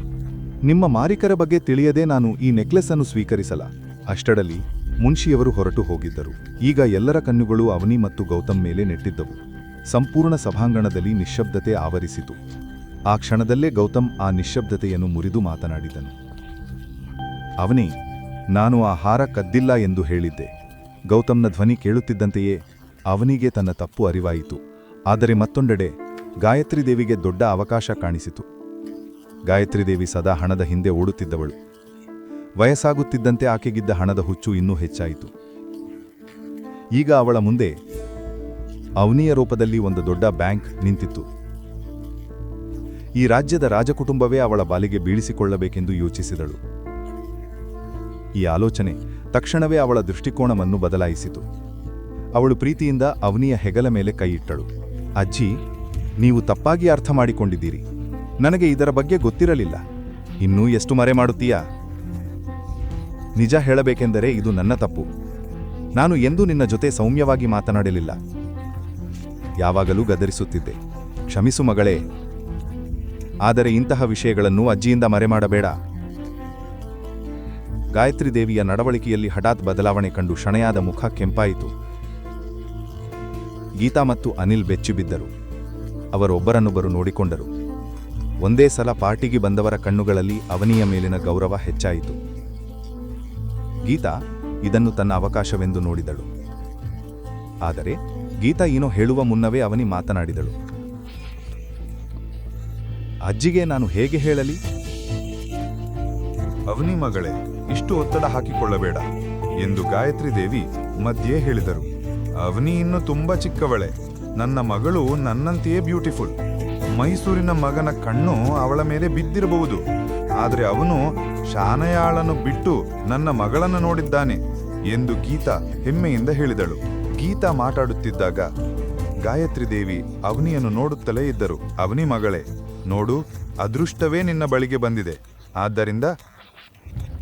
ನಿಮ್ಮ ಮಾರಿಕರ ಬಗ್ಗೆ ತಿಳಿಯದೆ ನಾನು ಈ ನೆಕ್ಲೆಸ್ ಅನ್ನು ಸ್ವೀಕರಿಸಲ ಅಷ್ಟರಲ್ಲಿ ಮುನ್ಷಿಯವರು ಹೊರಟು ಹೋಗಿದ್ದರು. ಈಗ ಎಲ್ಲರ ಕಣ್ಣುಗಳು ಅವನಿ ಮತ್ತು ಗೌತಮ್ ಮೇಲೆ ನೆಟ್ಟಿದ್ದವು. ಸಂಪೂರ್ಣ ಸಭಾಂಗಣದಲ್ಲಿ ನಿಶ್ಶಬ್ದತೆ ಆವರಿಸಿತು. ಆ ಕ್ಷಣದಲ್ಲೇ ಗೌತಮ್ ಆ ನಿಶ್ಶಬ್ದತೆಯನ್ನು ಮುರಿದು ಮಾತನಾಡಿದನು. ಅವನಿ, ನಾನು ಆ ಹಾರ ಕದ್ದಿಲ್ಲ ಎಂದು ಹೇಳಿದ್ದೆ. ಗೌತಮ್ನ ಧ್ವನಿ ಕೇಳುತ್ತಿದ್ದಂತೆಯೇ ಅವನಿಗೆ ತನ್ನ ತಪ್ಪು ಅರಿವಾಯಿತು. ಆದರೆ ಮತ್ತೊಂದೆಡೆ ಗಾಯತ್ರಿ ದೇವಿಗೆ ದೊಡ್ಡ ಅವಕಾಶ ಕಾಣಿಸಿತು. ಗಾಯತ್ರಿ ದೇವಿ ಸದಾ ಹಣದ ಹಿಂದೆ ಓಡುತ್ತಿದ್ದವಳು. ವಯಸ್ಸಾಗುತ್ತಿದ್ದಂತೆ ಆಕೆಗಿದ್ದ ಹಣದ ಹುಚ್ಚು ಇನ್ನೂ ಹೆಚ್ಚಾಯಿತು. ಈಗ ಅವಳ ಮುಂದೆ ಅವನಿಯ ರೂಪದಲ್ಲಿ ಒಂದು ದೊಡ್ಡ ಬ್ಯಾಂಕ್ ನಿಂತಿತ್ತು. ಈ ರಾಜ್ಯದ ರಾಜಕುಟುಂಬವೇ ಅವಳ ಬಾಲಿಗೆ ಬೀಳಿಸಿಕೊಳ್ಳಬೇಕೆಂದು ಯೋಚಿಸಿದಳು. ಈ ಆಲೋಚನೆ ತಕ್ಷಣವೇ ಅವಳ ದೃಷ್ಟಿಕೋನವನ್ನು ಬದಲಾಯಿಸಿತು. ಅವಳು ಪ್ರೀತಿಯಿಂದ ಅವನಿಯ ಹೆಗಲ ಮೇಲೆ ಕೈಯಿಟ್ಟಳು ಅಜ್ಜಿ, ನೀವು ತಪ್ಪಾಗಿ ಅರ್ಥ ಮಾಡಿಕೊಂಡಿದ್ದೀರಿ. ನನಗೆ ಇದರ ಬಗ್ಗೆ ಗೊತ್ತಿರಲಿಲ್ಲ. ಇನ್ನೂ ಎಷ್ಟು ಮರೆ ಮಾಡುತ್ತೀಯಾ? ನಿಜ ಹೇಳಬೇಕೆಂದರೆ ಇದು ನನ್ನ ತಪ್ಪು. ನಾನು ಎಂದೂ ನಿನ್ನ ಜೊತೆ ಸೌಮ್ಯವಾಗಿ ಮಾತನಾಡಲಿಲ್ಲ. ಯಾವಾಗಲೂ ಗದರಿಸುತ್ತಿದ್ದೆ. ಕ್ಷಮಿಸು ಮಗಳೇ. ಆದರೆ ಇಂತಹ ವಿಷಯಗಳನ್ನು ಅಜ್ಜಿಯಿಂದ ಮರೆಮಾಡಬೇಡ. ಗಾಯತ್ರಿ ದೇವಿಯ ನಡವಳಿಕೆಯಲ್ಲಿ ಹಠಾತ್ ಬದಲಾವಣೆ ಕಂಡು ಶಣೆಯಾದ ಮುಖ ಕೆಂಪಾಯಿತು. ಗೀತಾ ಮತ್ತು ಅನಿಲ್ ಬೆಚ್ಚಿಬಿದ್ದರು. ಅವರೊಬ್ಬರನ್ನೊಬ್ಬರು ನೋಡಿಕೊಂಡರು. ಒಂದೇ ಸಲ ಪಾರ್ಟಿಗೆ ಬಂದವರ ಕಣ್ಣುಗಳಲ್ಲಿ ಅವನಿಯ ಮೇಲಿನ ಗೌರವ ಹೆಚ್ಚಾಯಿತು. ಗೀತಾ ಇದನ್ನು ತನ್ನ ಅವಕಾಶವೆಂದು ನೋಡಿದಳು. ಆದರೆ ಗೀತಾ ಏನೋ ಹೇಳುವ ಮುನ್ನವೇ ಅವನಿ ಮಾತನಾಡಿದಳು. ಅಜ್ಜಿಗೆ ನಾನು ಹೇಗೆ ಹೇಳಲಿ? ಅವನಿ ಮಗಳೇ, ಇಷ್ಟು ಒತ್ತಡ ಹಾಕಿಕೊಳ್ಳಬೇಡ ಎಂದು ಗಾಯತ್ರಿ ದೇವಿ ಮಧ್ಯೆ ಹೇಳಿದರು. ಅವನಿ ಇನ್ನು ತುಂಬಾ ಚಿಕ್ಕವಳೆ. ನನ್ನ ಮಗಳು ನನ್ನಂತೆಯೇ ಬ್ಯೂಟಿಫುಲ್. ಮೈಸೂರಿನ ಮಗನ ಕಣ್ಣು ಅವಳ ಮೇಲೆ ಬಿದ್ದಿರಬಹುದು. ಆದರೆ ಅವನು ಶಾನಯಾಳನ್ನು ಬಿಟ್ಟು ನನ್ನ ಮಗಳನ್ನು ನೋಡಿದ್ದಾನೆ ಎಂದು ಗೀತಾ ಹೆಮ್ಮೆಯಿಂದ ಹೇಳಿದಳು. ಗೀತಾ ಮಾತಾಡುತ್ತಿದ್ದಾಗ, ಗಾಯತ್ರಿ ದೇವಿ, ಅವನಿಯನ್ನು ನೋಡುತ್ತಲೇ ಇದ್ದರು. ಅವನಿ ಮಗಳೇ, ನೋಡು, ಅದೃಷ್ಟವೇ ನಿನ್ನ ಬಳಿಗೆ ಬಂದಿದೆ. ಆದ್ದರಿಂದ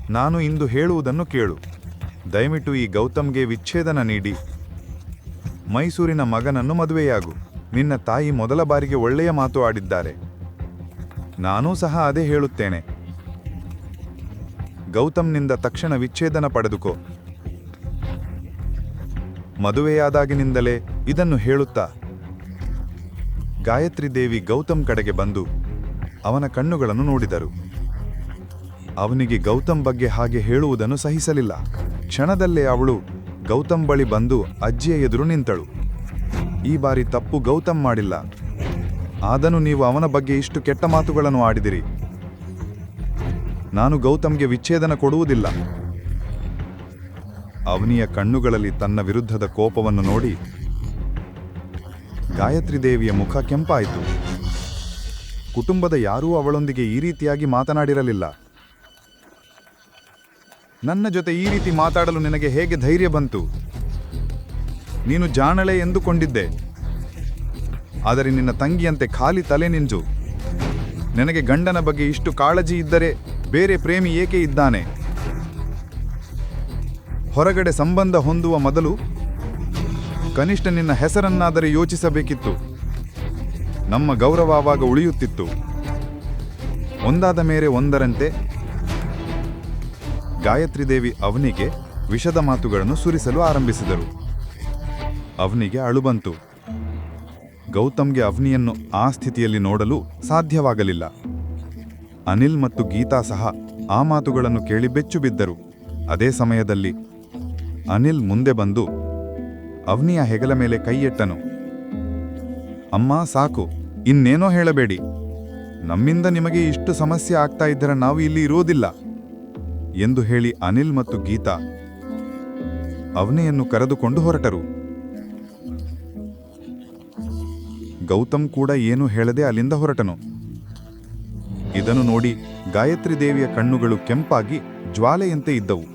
ನಾನು ಇಂದು ಹೇಳುವುದನ್ನು ಕೇಳು. ದಯವಿಟ್ಟು ಈ ಗೌತಮ್ಗೆ ವಿಚ್ಛೇದನ ನೀಡಿ. ಮೈಸೂರಿನ ಮಗನನ್ನು ಮದುವೆಯಾಗು. ನಿನ್ನ ತಾಯಿ ಮೊದಲ ಬಾರಿಗೆ ಒಳ್ಳೆಯ ಮಾತು ಆಡಿದ್ದಾರೆ. ನಾನೂ ಸಹ ಅದೇ ಹೇಳುತ್ತೇನೆ. ಗೌತಮ್ನಿಂದ ತಕ್ಷಣ ವಿಚ್ಛೇದನ ಪಡೆದುಕೋ. ಮದುವೆಯಾದಾಗಿನಿಂದಲೇ ಇದನ್ನು ಹೇಳುತ್ತಾ. ಗಾಯತ್ರಿ ದೇವಿ ಗೌತಮ್ ಕಡೆಗೆ ಬಂದು ಅವನ ಕಣ್ಣುಗಳನ್ನು ನೋಡಿದರು. ಅವನಿಗೆ ಗೌತಮ್ ಬಗ್ಗೆ ಹಾಗೆ ಹೇಳುವುದನ್ನು ಸಹಿಸಲಿಲ್ಲ. ಕ್ಷಣದಲ್ಲೇ ಅವಳು ಗೌತಮ್ ಬಳಿ ಬಂದು ಅಜ್ಜಿಯ ಎದುರು ನಿಂತಳು. ಈ ಬಾರಿ ತಪ್ಪು ಗೌತಮ್ ಮಾಡಿಲ್ಲ. ಆದನು ನೀವು ಅವನ ಬಗ್ಗೆ ಇಷ್ಟು ಕೆಟ್ಟ ಮಾತುಗಳನ್ನು ಆಡಿದಿರಿ. ನಾನು ಗೌತಮ್ಗೆ ವಿಚ್ಛೇದನ ಕೊಡುವುದಿಲ್ಲ. ಅವನಿಯ ಕಣ್ಣುಗಳಲ್ಲಿ ತನ್ನ ವಿರುದ್ಧದ ಕೋಪವನ್ನು ನೋಡಿ ಗಾಯತ್ರಿ ದೇವಿಯ ಮುಖ ಕೆಂಪಾಯಿತು. ಕುಟುಂಬದ ಯಾರೂ ಅವಳೊಂದಿಗೆ ಈ ರೀತಿಯಾಗಿ ಮಾತನಾಡಿರಲಿಲ್ಲ. ನನ್ನ ಜೊತೆ ಈ ರೀತಿ ಮಾತಾಡಲು ನಿನಗೆ ಹೇಗೆ ಧೈರ್ಯ ಬಂತು? ನೀನು ಜಾಣಳೆ ಎಂದುಕೊಂಡಿದ್ದೆ. ಆದರೆ ನಿನ್ನ ತಂಗಿಯಂತೆ ಖಾಲಿ ತಲೆ ನಿಂಜು. ನಿನಗೆ ಗಂಡನ ಬಗ್ಗೆ ಇಷ್ಟು ಕಾಳಜಿ ಇದ್ದರೆ ಬೇರೆ ಪ್ರೇಮಿ ಏಕೆ ಇದ್ದಾನೆ? ಹೊರಗಡೆ ಸಂಬಂಧ ಹೊಂದುವ ಮೊದಲು ಕನಿಷ್ಠ ನಿನ್ನ ಹೆಸರನ್ನಾದರೆ ಯೋಚಿಸಬೇಕಿತ್ತು. ನಮ್ಮ ಗೌರವವಾಗ ಉಳಿಯುತ್ತಿತ್ತು. ಒಂದಾದ ಮೇಲೆ ಒಂದರಂತೆ ಗಾಯತ್ರಿ ದೇವಿ ಅವನಿಗೆ ವಿಷದ ಮಾತುಗಳನ್ನು ಸುರಿಸಲು ಆರಂಭಿಸಿದರು. ಅವನಿಗೆ ಅಳು ಬಂತು. ಗೌತಮ್ಗೆ ಅವನಿಯನ್ನು ಆ ಸ್ಥಿತಿಯಲ್ಲಿ ನೋಡಲು ಸಾಧ್ಯವಾಗಲಿಲ್ಲ. ಅನಿಲ್ ಮತ್ತು ಗೀತಾ ಸಹ ಆ ಮಾತುಗಳನ್ನು ಕೇಳಿ ಬೆಚ್ಚು ಬಿದ್ದರು. ಅದೇ ಸಮಯದಲ್ಲಿ ಅನಿಲ್ ಮುಂದೆ ಬಂದು, ಅವನಿಯ ಹೆಗಲ ಮೇಲೆ ಕೈಯೆಟ್ಟನು ಅಮ್ಮ, ಸಾಕು. ಇನ್ನೇನೋ ಹೇಳಬೇಡಿ. ನಮ್ಮಿಂದ ನಿಮಗೆ ಇಷ್ಟು ಸಮಸ್ಯೆ ಆಗ್ತಾ ಇದ್ದರೆ ನಾವು ಇಲ್ಲಿ ಇರುವುದಿಲ್ಲ. ಎಂದು ಹೇಳಿ ಅನಿಲ್ ಮತ್ತು ಗೀತಾ ಅವನೆಯನ್ನು ಕರೆದುಕೊಂಡು ಹೊರಟರು. ಗೌತಮ್ ಕೂಡ ಏನೂ ಹೇಳದೆ ಅಲ್ಲಿಂದ ಹೊರಟನು. ಇದನ್ನು ನೋಡಿ ಗಾಯತ್ರಿ ದೇವಿಯ ಕಣ್ಣುಗಳು ಕೆಂಪಾಗಿ ಜ್ವಾಲೆಯಂತೆ ಇದ್ದವು.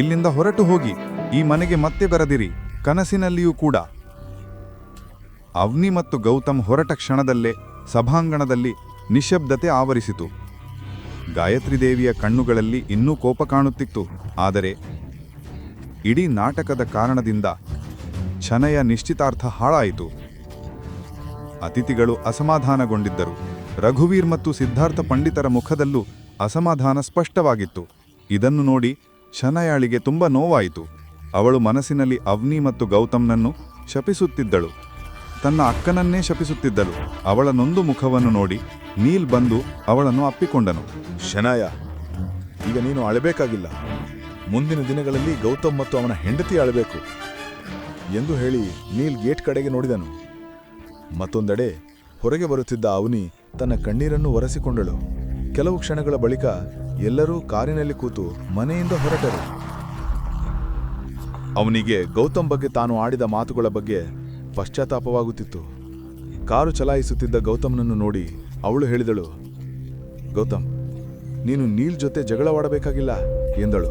ಇಲ್ಲಿಂದ ಹೊರಟು ಹೋಗಿ ಈ ಮನೆಗೆ ಮತ್ತೆ ಬರದಿರಿ, ಕನಸಿನಲ್ಲಿಯೂ ಕೂಡ. ಅವ್ನಿ ಮತ್ತು ಗೌತಮ್ ಹೊರಟ ಕ್ಷಣದಲ್ಲೇ ಸಭಾಂಗಣದಲ್ಲಿ ನಿಶಬ್ದತೆ ಆವರಿಸಿತು. ಗಾಯತ್ರಿ ದೇವಿಯ ಕಣ್ಣುಗಳಲ್ಲಿ ಇನ್ನೂ ಕೋಪ ಕಾಣುತ್ತಿತ್ತು, ಆದರೆ ಇಡೀ ನಾಟಕದ ಕಾರಣದಿಂದ ಛನಯ ನಿಶ್ಚಿತಾರ್ಥ ಹಾಳಾಯಿತು. ಅತಿಥಿಗಳು ಅಸಮಾಧಾನಗೊಂಡಿದ್ದರು. ರಘುವೀರ್ ಮತ್ತು ಸಿದ್ಧಾರ್ಥ ಪಂಡಿತರ ಮುಖದಲ್ಲೂ ಅಸಮಾಧಾನ ಸ್ಪಷ್ಟವಾಗಿತ್ತು. ಇದನ್ನು ನೋಡಿ ಶನಯಾಳಿಗೆ ತುಂಬ ನೋವಾಯಿತು. ಅವಳು ಮನಸ್ಸಿನಲ್ಲಿ ಅವ್ನಿ ಮತ್ತು ಗೌತಮ್ನನ್ನು ಶಪಿಸುತ್ತಿದ್ದಳು. ತನ್ನ ಅಕ್ಕನನ್ನೇ ಶಪಿಸುತ್ತಿದ್ದಳು. ಅವಳ ನೊಂದು ಮುಖವನ್ನು ನೋಡಿ ನೀಲ್ ಬಂದು ಅವಳನ್ನು ಅಪ್ಪಿಕೊಂಡನು. ಶನಾಯ, ಈಗ ನೀನು ಅಳಬೇಕಾಗಿಲ್ಲ. ಮುಂದಿನ ದಿನಗಳಲ್ಲಿ ಗೌತಮ್ ಮತ್ತು ಅವನ ಹೆಂಡತಿ ಅಳಬೇಕು ಎಂದು ಹೇಳಿ ನೀಲ್ ಗೇಟ್ ಕಡೆಗೆ ನೋಡಿದನು. ಮತ್ತೊಂದೆಡೆ ಹೊರಗೆ ಬರುತ್ತಿದ್ದ ಅವನಿ ತನ್ನ ಕಣ್ಣೀರನ್ನು ಒರೆಸಿಕೊಂಡಳು. ಕೆಲವು ಕ್ಷಣಗಳ ಬಳಿಕ ಎಲ್ಲರೂ ಕಾರಿನಲ್ಲಿ ಕೂತು ಮನೆಯಿಂದ ಹೊರಟರು. ಅವನಿಗೆ ಗೌತಮ್ ಬಗ್ಗೆ ತಾನು ಆಡಿದ ಮಾತುಗಳ ಬಗ್ಗೆ ಪಶ್ಚಾತ್ತಾಪವಾಗುತ್ತಿತ್ತು. ಕಾರು ಚಲಾಯಿಸುತ್ತಿದ್ದ ಗೌತಮ್ನನ್ನು ನೋಡಿ ಅವಳು ಹೇಳಿದಳು, ಗೌತಮ್, ನೀನು ನೀಲ್ ಜೊತೆ ಜಗಳವಾಡಬೇಕಾಗಿಲ್ಲ, ಎಂದಳು.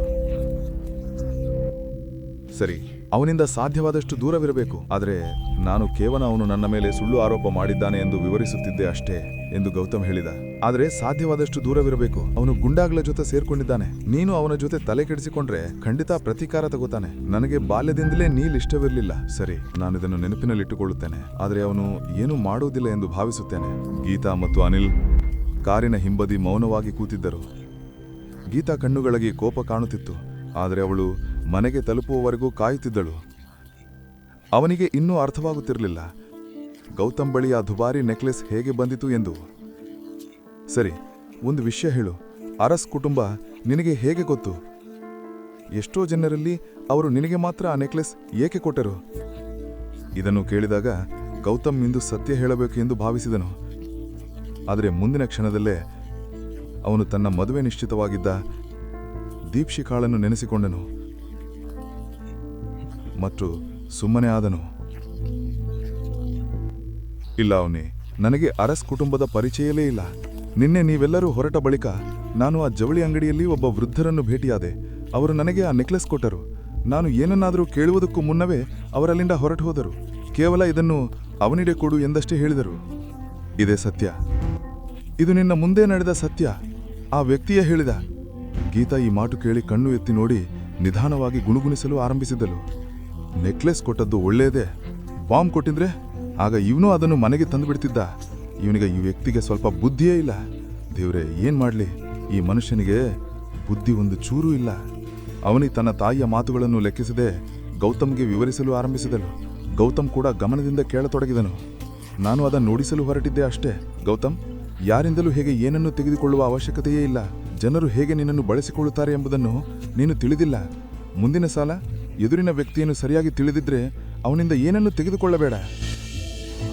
ಸರಿ ಅವನಿಂದ ಸಾಧ್ಯವಾದಷ್ಟು ದೂರವಿರಬೇಕು. ಆದರೆ ನಾನು ಕೇವಲ ಅವನು ನನ್ನ ಮೇಲೆ ಸುಳ್ಳು ಆರೋಪ ಮಾಡಿದ್ದಾನೆ ಎಂದು ವಿವರಿಸುತ್ತಿದ್ದೆ ಅಷ್ಟೇ ಎಂದು ಗೌತಮ್ ಹೇಳಿದ. ಆದರೆ ಸಾಧ್ಯವಾದಷ್ಟು ದೂರವಿರಬೇಕು. ಅವನು ಗುಂಡಾಗ್ಲ ಜೊತೆ ಸೇರ್ಕೊಂಡಿದ್ದಾನೆ. ನೀನು ಅವನ ಜೊತೆ ತಲೆ ಕೆಡಿಸಿಕೊಂಡ್ರೆ ಖಂಡಿತ ಪ್ರತೀಕಾರ ತಗೋತಾನೆ. ನನಗೆ ಬಾಲ್ಯದಿಂದಲೇ ನೀಲ್ ಇಷ್ಟವಿರಲಿಲ್ಲ. ಸರಿ, ನಾನು ಇದನ್ನು ನೆನಪಿನಲ್ಲಿಟ್ಟುಕೊಳ್ಳುತ್ತೇನೆ. ಆದರೆ ಅವನು ಏನೂ ಮಾಡುವುದಿಲ್ಲ ಎಂದು ಭಾವಿಸುತ್ತೇನೆ. ಗೀತಾ ಮತ್ತು ಅನಿಲ್ ಕಾರಿನ ಹಿಂಬದಿ ಮೌನವಾಗಿ ಕೂತಿದ್ದರು. ಗೀತಾ ಕಣ್ಣುಗಳಿಗೆ ಕೋಪ ಕಾಣುತ್ತಿತ್ತು. ಆದರೆ ಅವಳು ಮನೆಗೆ ತಲುಪುವವರೆಗೂ ಕಾಯುತ್ತಿದ್ದಳು. ಅವನಿಗೆ ಇನ್ನೂ ಅರ್ಥವಾಗುತ್ತಿರಲಿಲ್ಲ. ಗೌತಮ್ ಬಳಿ ದುಬಾರಿ ನೆಕ್ಲೆಸ್ ಹೇಗೆ ಬಂದಿತು ಎಂದು. ಸರಿ, ಒಂದು ವಿಷಯ ಹೇಳು. ಅರಸ್ ಕುಟುಂಬ ನಿನಗೆ ಹೇಗೆ ಗೊತ್ತು? ಎಷ್ಟೋ ಜನರಲ್ಲಿ ಅವರು ನಿನಗೆ ಮಾತ್ರ ಆ ನೆಕ್ಲೆಸ್ ಏಕೆ ಕೊಟ್ಟರು? ಇದನ್ನು ಕೇಳಿದಾಗ ಗೌತಮ್ ಇಂದು ಸತ್ಯ ಹೇಳಬೇಕು ಎಂದು ಭಾವಿಸಿದನು. ಆದರೆ ಮುಂದಿನ ಕ್ಷಣದಲ್ಲೇ ಅವನು ತನ್ನ ಮದುವೆ ನಿಶ್ಚಿತವಾಗಿದ್ದ ದೀಪ್ಶಿಕಾಳನ್ನು ನೆನೆಸಿಕೊಂಡನು. ಮತ್ತು ಸುಮ್ಮನೆ ಆದನು. ಇಲ್ಲ ಅವನೇ, ನನಗೆ ಅರಸ್ ಕುಟುಂಬದ ಪರಿಚಯವೇ ಇಲ್ಲ. ನಿನ್ನೆ ನೀವೆಲ್ಲರೂ ಹೊರಟ ಬಳಿಕ ನಾನು ಆ ಜವಳಿ ಅಂಗಡಿಯಲ್ಲಿ ಒಬ್ಬ ವೃದ್ಧರನ್ನು ಭೇಟಿಯಾದೆ. ಅವರು ನನಗೆ ಆ ನೆಕ್ಲೆಸ್ ಕೊಟ್ಟರು. ನಾನು ಏನನ್ನಾದರೂ ಕೇಳುವುದಕ್ಕೂ ಮುನ್ನವೇ ಅವರಲ್ಲಿಂದ ಹೊರಟು ಹೋದರು. ಕೇವಲ ಇದನ್ನು ಅವನಿಡೆ ಕೊಡು ಎಂದಷ್ಟೇ ಹೇಳಿದರು. ಇದೇ ಸತ್ಯ. ಇದು ನಿನ್ನ ಮುಂದೆ ನಡೆದ ಸತ್ಯ. ಆ ವ್ಯಕ್ತಿಯೇ ಹೇಳಿದ. ಗೀತಾ ಈ ಮಾತು ಕೇಳಿ ಕಣ್ಣು ಎತ್ತಿ ನೋಡಿ ನಿಧಾನವಾಗಿ ಗುಣಗುಣಿಸಲು ಆರಂಭಿಸಿದಳು ನೆಕ್ಲೆಸ್ ಕೊಟ್ಟದ್ದು ಒಳ್ಳೆಯದೇ. ಬಾಂಬ್ ಕೊಟ್ಟಿದ್ರೆ ಆಗ ಇವನು ಅದನ್ನು ಮನೆಗೆ ತಂದು ಬಿಡ್ತಿದ್ದ ಇವನಿಗೆ ಈ ವ್ಯಕ್ತಿಗೆ ಸ್ವಲ್ಪ ಬುದ್ಧಿಯೇ ಇಲ್ಲ. ದೇವ್ರೆ, ಏನು ಮಾಡಲಿ? ಈ ಮನುಷ್ಯನಿಗೆ ಬುದ್ಧಿ ಒಂದು ಚೂರೂ ಇಲ್ಲ. ಅವನಿ ತನ್ನ ತಾಯಿಯ ಮಾತುಗಳನ್ನು ಲೆಕ್ಕಿಸದೆ ಗೌತಮ್ಗೆ ವಿವರಿಸಲು ಆರಂಭಿಸಿದನು ಗೌತಮ್ ಕೂಡ ಗಮನದಿಂದ ಕೇಳತೊಡಗಿದನು. ನಾನು ಅದನ್ನು ನೋಡಿಸಲು ಹೊರಟಿದ್ದೆ ಅಷ್ಟೇ. ಗೌತಮ್, ಯಾರಿಂದಲೂ ಹೇಗೆ ಏನನ್ನು ತೆಗೆದುಕೊಳ್ಳುವ ಅವಶ್ಯಕತೆಯೇ ಇಲ್ಲ. ಜನರು ಹೇಗೆ ನಿನ್ನನ್ನು ಬಳಸಿಕೊಳ್ಳುತ್ತಾರೆ ಎಂಬುದನ್ನು ನೀನು ತಿಳಿದಿಲ್ಲ. ಮುಂದಿನ ಸಾಲ ಎದುರಿನ ವ್ಯಕ್ತಿಯನ್ನು ಸರಿಯಾಗಿ ತಿಳಿದಿದ್ರೆ ಅವನಿಂದ ಏನನ್ನು ತೆಗೆದುಕೊಳ್ಳಬೇಡ.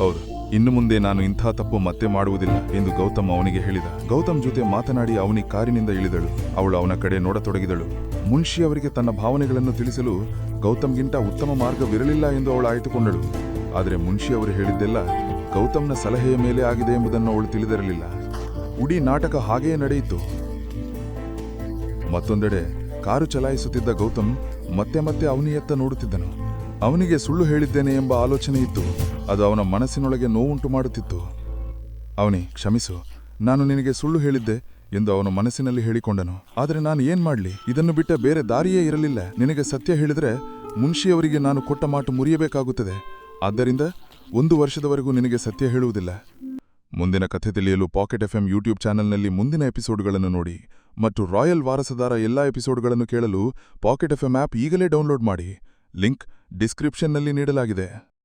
ಹೌದು, ಇನ್ನು ಮುಂದೆ ನಾನು ಇಂಥ ತಪ್ಪು ಮತ್ತೆ ಮಾಡುವುದಿಲ್ಲ ಎಂದು ಗೌತಮ್ ಅವನಿಗೆ ಹೇಳಿದ. ಗೌತಮ್ ಜೊತೆ ಮಾತನಾಡಿ ಅವನಿ ಕಾರಿನಿಂದ ಇಳಿದಳು. ಅವಳು ಅವನ ಕಡೆ ನೋಡತೊಡಗಿದಳು. ಮುನ್ಷಿ ಅವರಿಗೆ ತನ್ನ ಭಾವನೆಗಳನ್ನು ತಿಳಿಸಲು ಗೌತಮ್ಗಿಂತ ಉತ್ತಮ ಮಾರ್ಗವಿರಲಿಲ್ಲ ಎಂದು ಅವಳು ಆಯ್ದುಕೊಂಡಳು ಆದರೆ ಮುನ್ಷಿ ಅವರು ಹೇಳಿದ್ದೆಲ್ಲ ಗೌತಮ್ನ ಸಲಹೆಯ ಮೇಲೆ ಆಗಿದೆ ಎಂಬುದನ್ನು ಅವಳು ತಿಳಿದಿರಲಿಲ್ಲ. ಉಡಿ ನಾಟಕ ಹಾಗೆಯೇ ನಡೆಯಿತು. ಮತ್ತೊಂದೆಡೆ ಕಾರು ಚಲಾಯಿಸುತ್ತಿದ್ದ ಗೌತಮ್ ಮತ್ತೆ ಮತ್ತೆ ಅವನಿಯತ್ತ ನೋಡುತ್ತಿದ್ದನು. ಅವನಿಗೆ ಸುಳ್ಳು ಹೇಳಿದ್ದೇನೆ ಎಂಬ ಆಲೋಚನೆ ಇತ್ತು. ಅದು ಅವನ ಮನಸ್ಸಿನೊಳಗೆ ನೋವುಂಟು ಮಾಡುತ್ತಿತ್ತು. ಅವನಿ, ಕ್ಷಮಿಸು. ನಾನು ನಿನಗೆ ಸುಳ್ಳು ಹೇಳಿದ್ದೆ ಎಂದು ಅವನು ಮನಸ್ಸಿನಲ್ಲಿ ಹೇಳಿಕೊಂಡನು. ಆದರೆ ನಾನು ಏನ್ ಮಾಡಲಿ? ಇದನ್ನು ಬಿಟ್ಟ ಬೇರೆ ದಾರಿಯೇ ಇರಲಿಲ್ಲ. ನಿನಗೆ ಸತ್ಯ ಹೇಳಿದರೆ ಮುನ್ಷಿಯವರಿಗೆ ನಾನು ಕೊಟ್ಟ ಮಾತು ಮುರಿಯಬೇಕಾಗುತ್ತದೆ. ಆದ್ದರಿಂದ ಒಂದು ವರ್ಷದವರೆಗೂ ನಿನಗೆ ಸತ್ಯ ಹೇಳುವುದಿಲ್ಲ. ಮುಂದಿನ ಕಥೆ ತಿಳಿಯಲು ಪಾಕೆಟ್ ಎಫ್ಎಂ ಯೂಟ್ಯೂಬ್ ಚಾನೆಲ್ನಲ್ಲಿ ಮುಂದಿನ ಎಪಿಸೋಡ್ಗಳನ್ನು ನೋಡಿ. ಮತ್ತು ರಾಯಲ್ ವಾರಸದಾರ ಎಲ್ಲಾ ಎಪಿಸೋಡ್ಗಳನ್ನು ಕೇಳಲು ಪಾಕೆಟ್ ಎಫ್ ಎಂ ಆಪ್ ಈಗಲೇ ಡೌನ್ಲೋಡ್ ಮಾಡಿ. ಲಿಂಕ್ ಡಿಸ್ಕ್ರಿಪ್ಷನ್ನಲ್ಲಿ ನೀಡಲಾಗಿದೆ.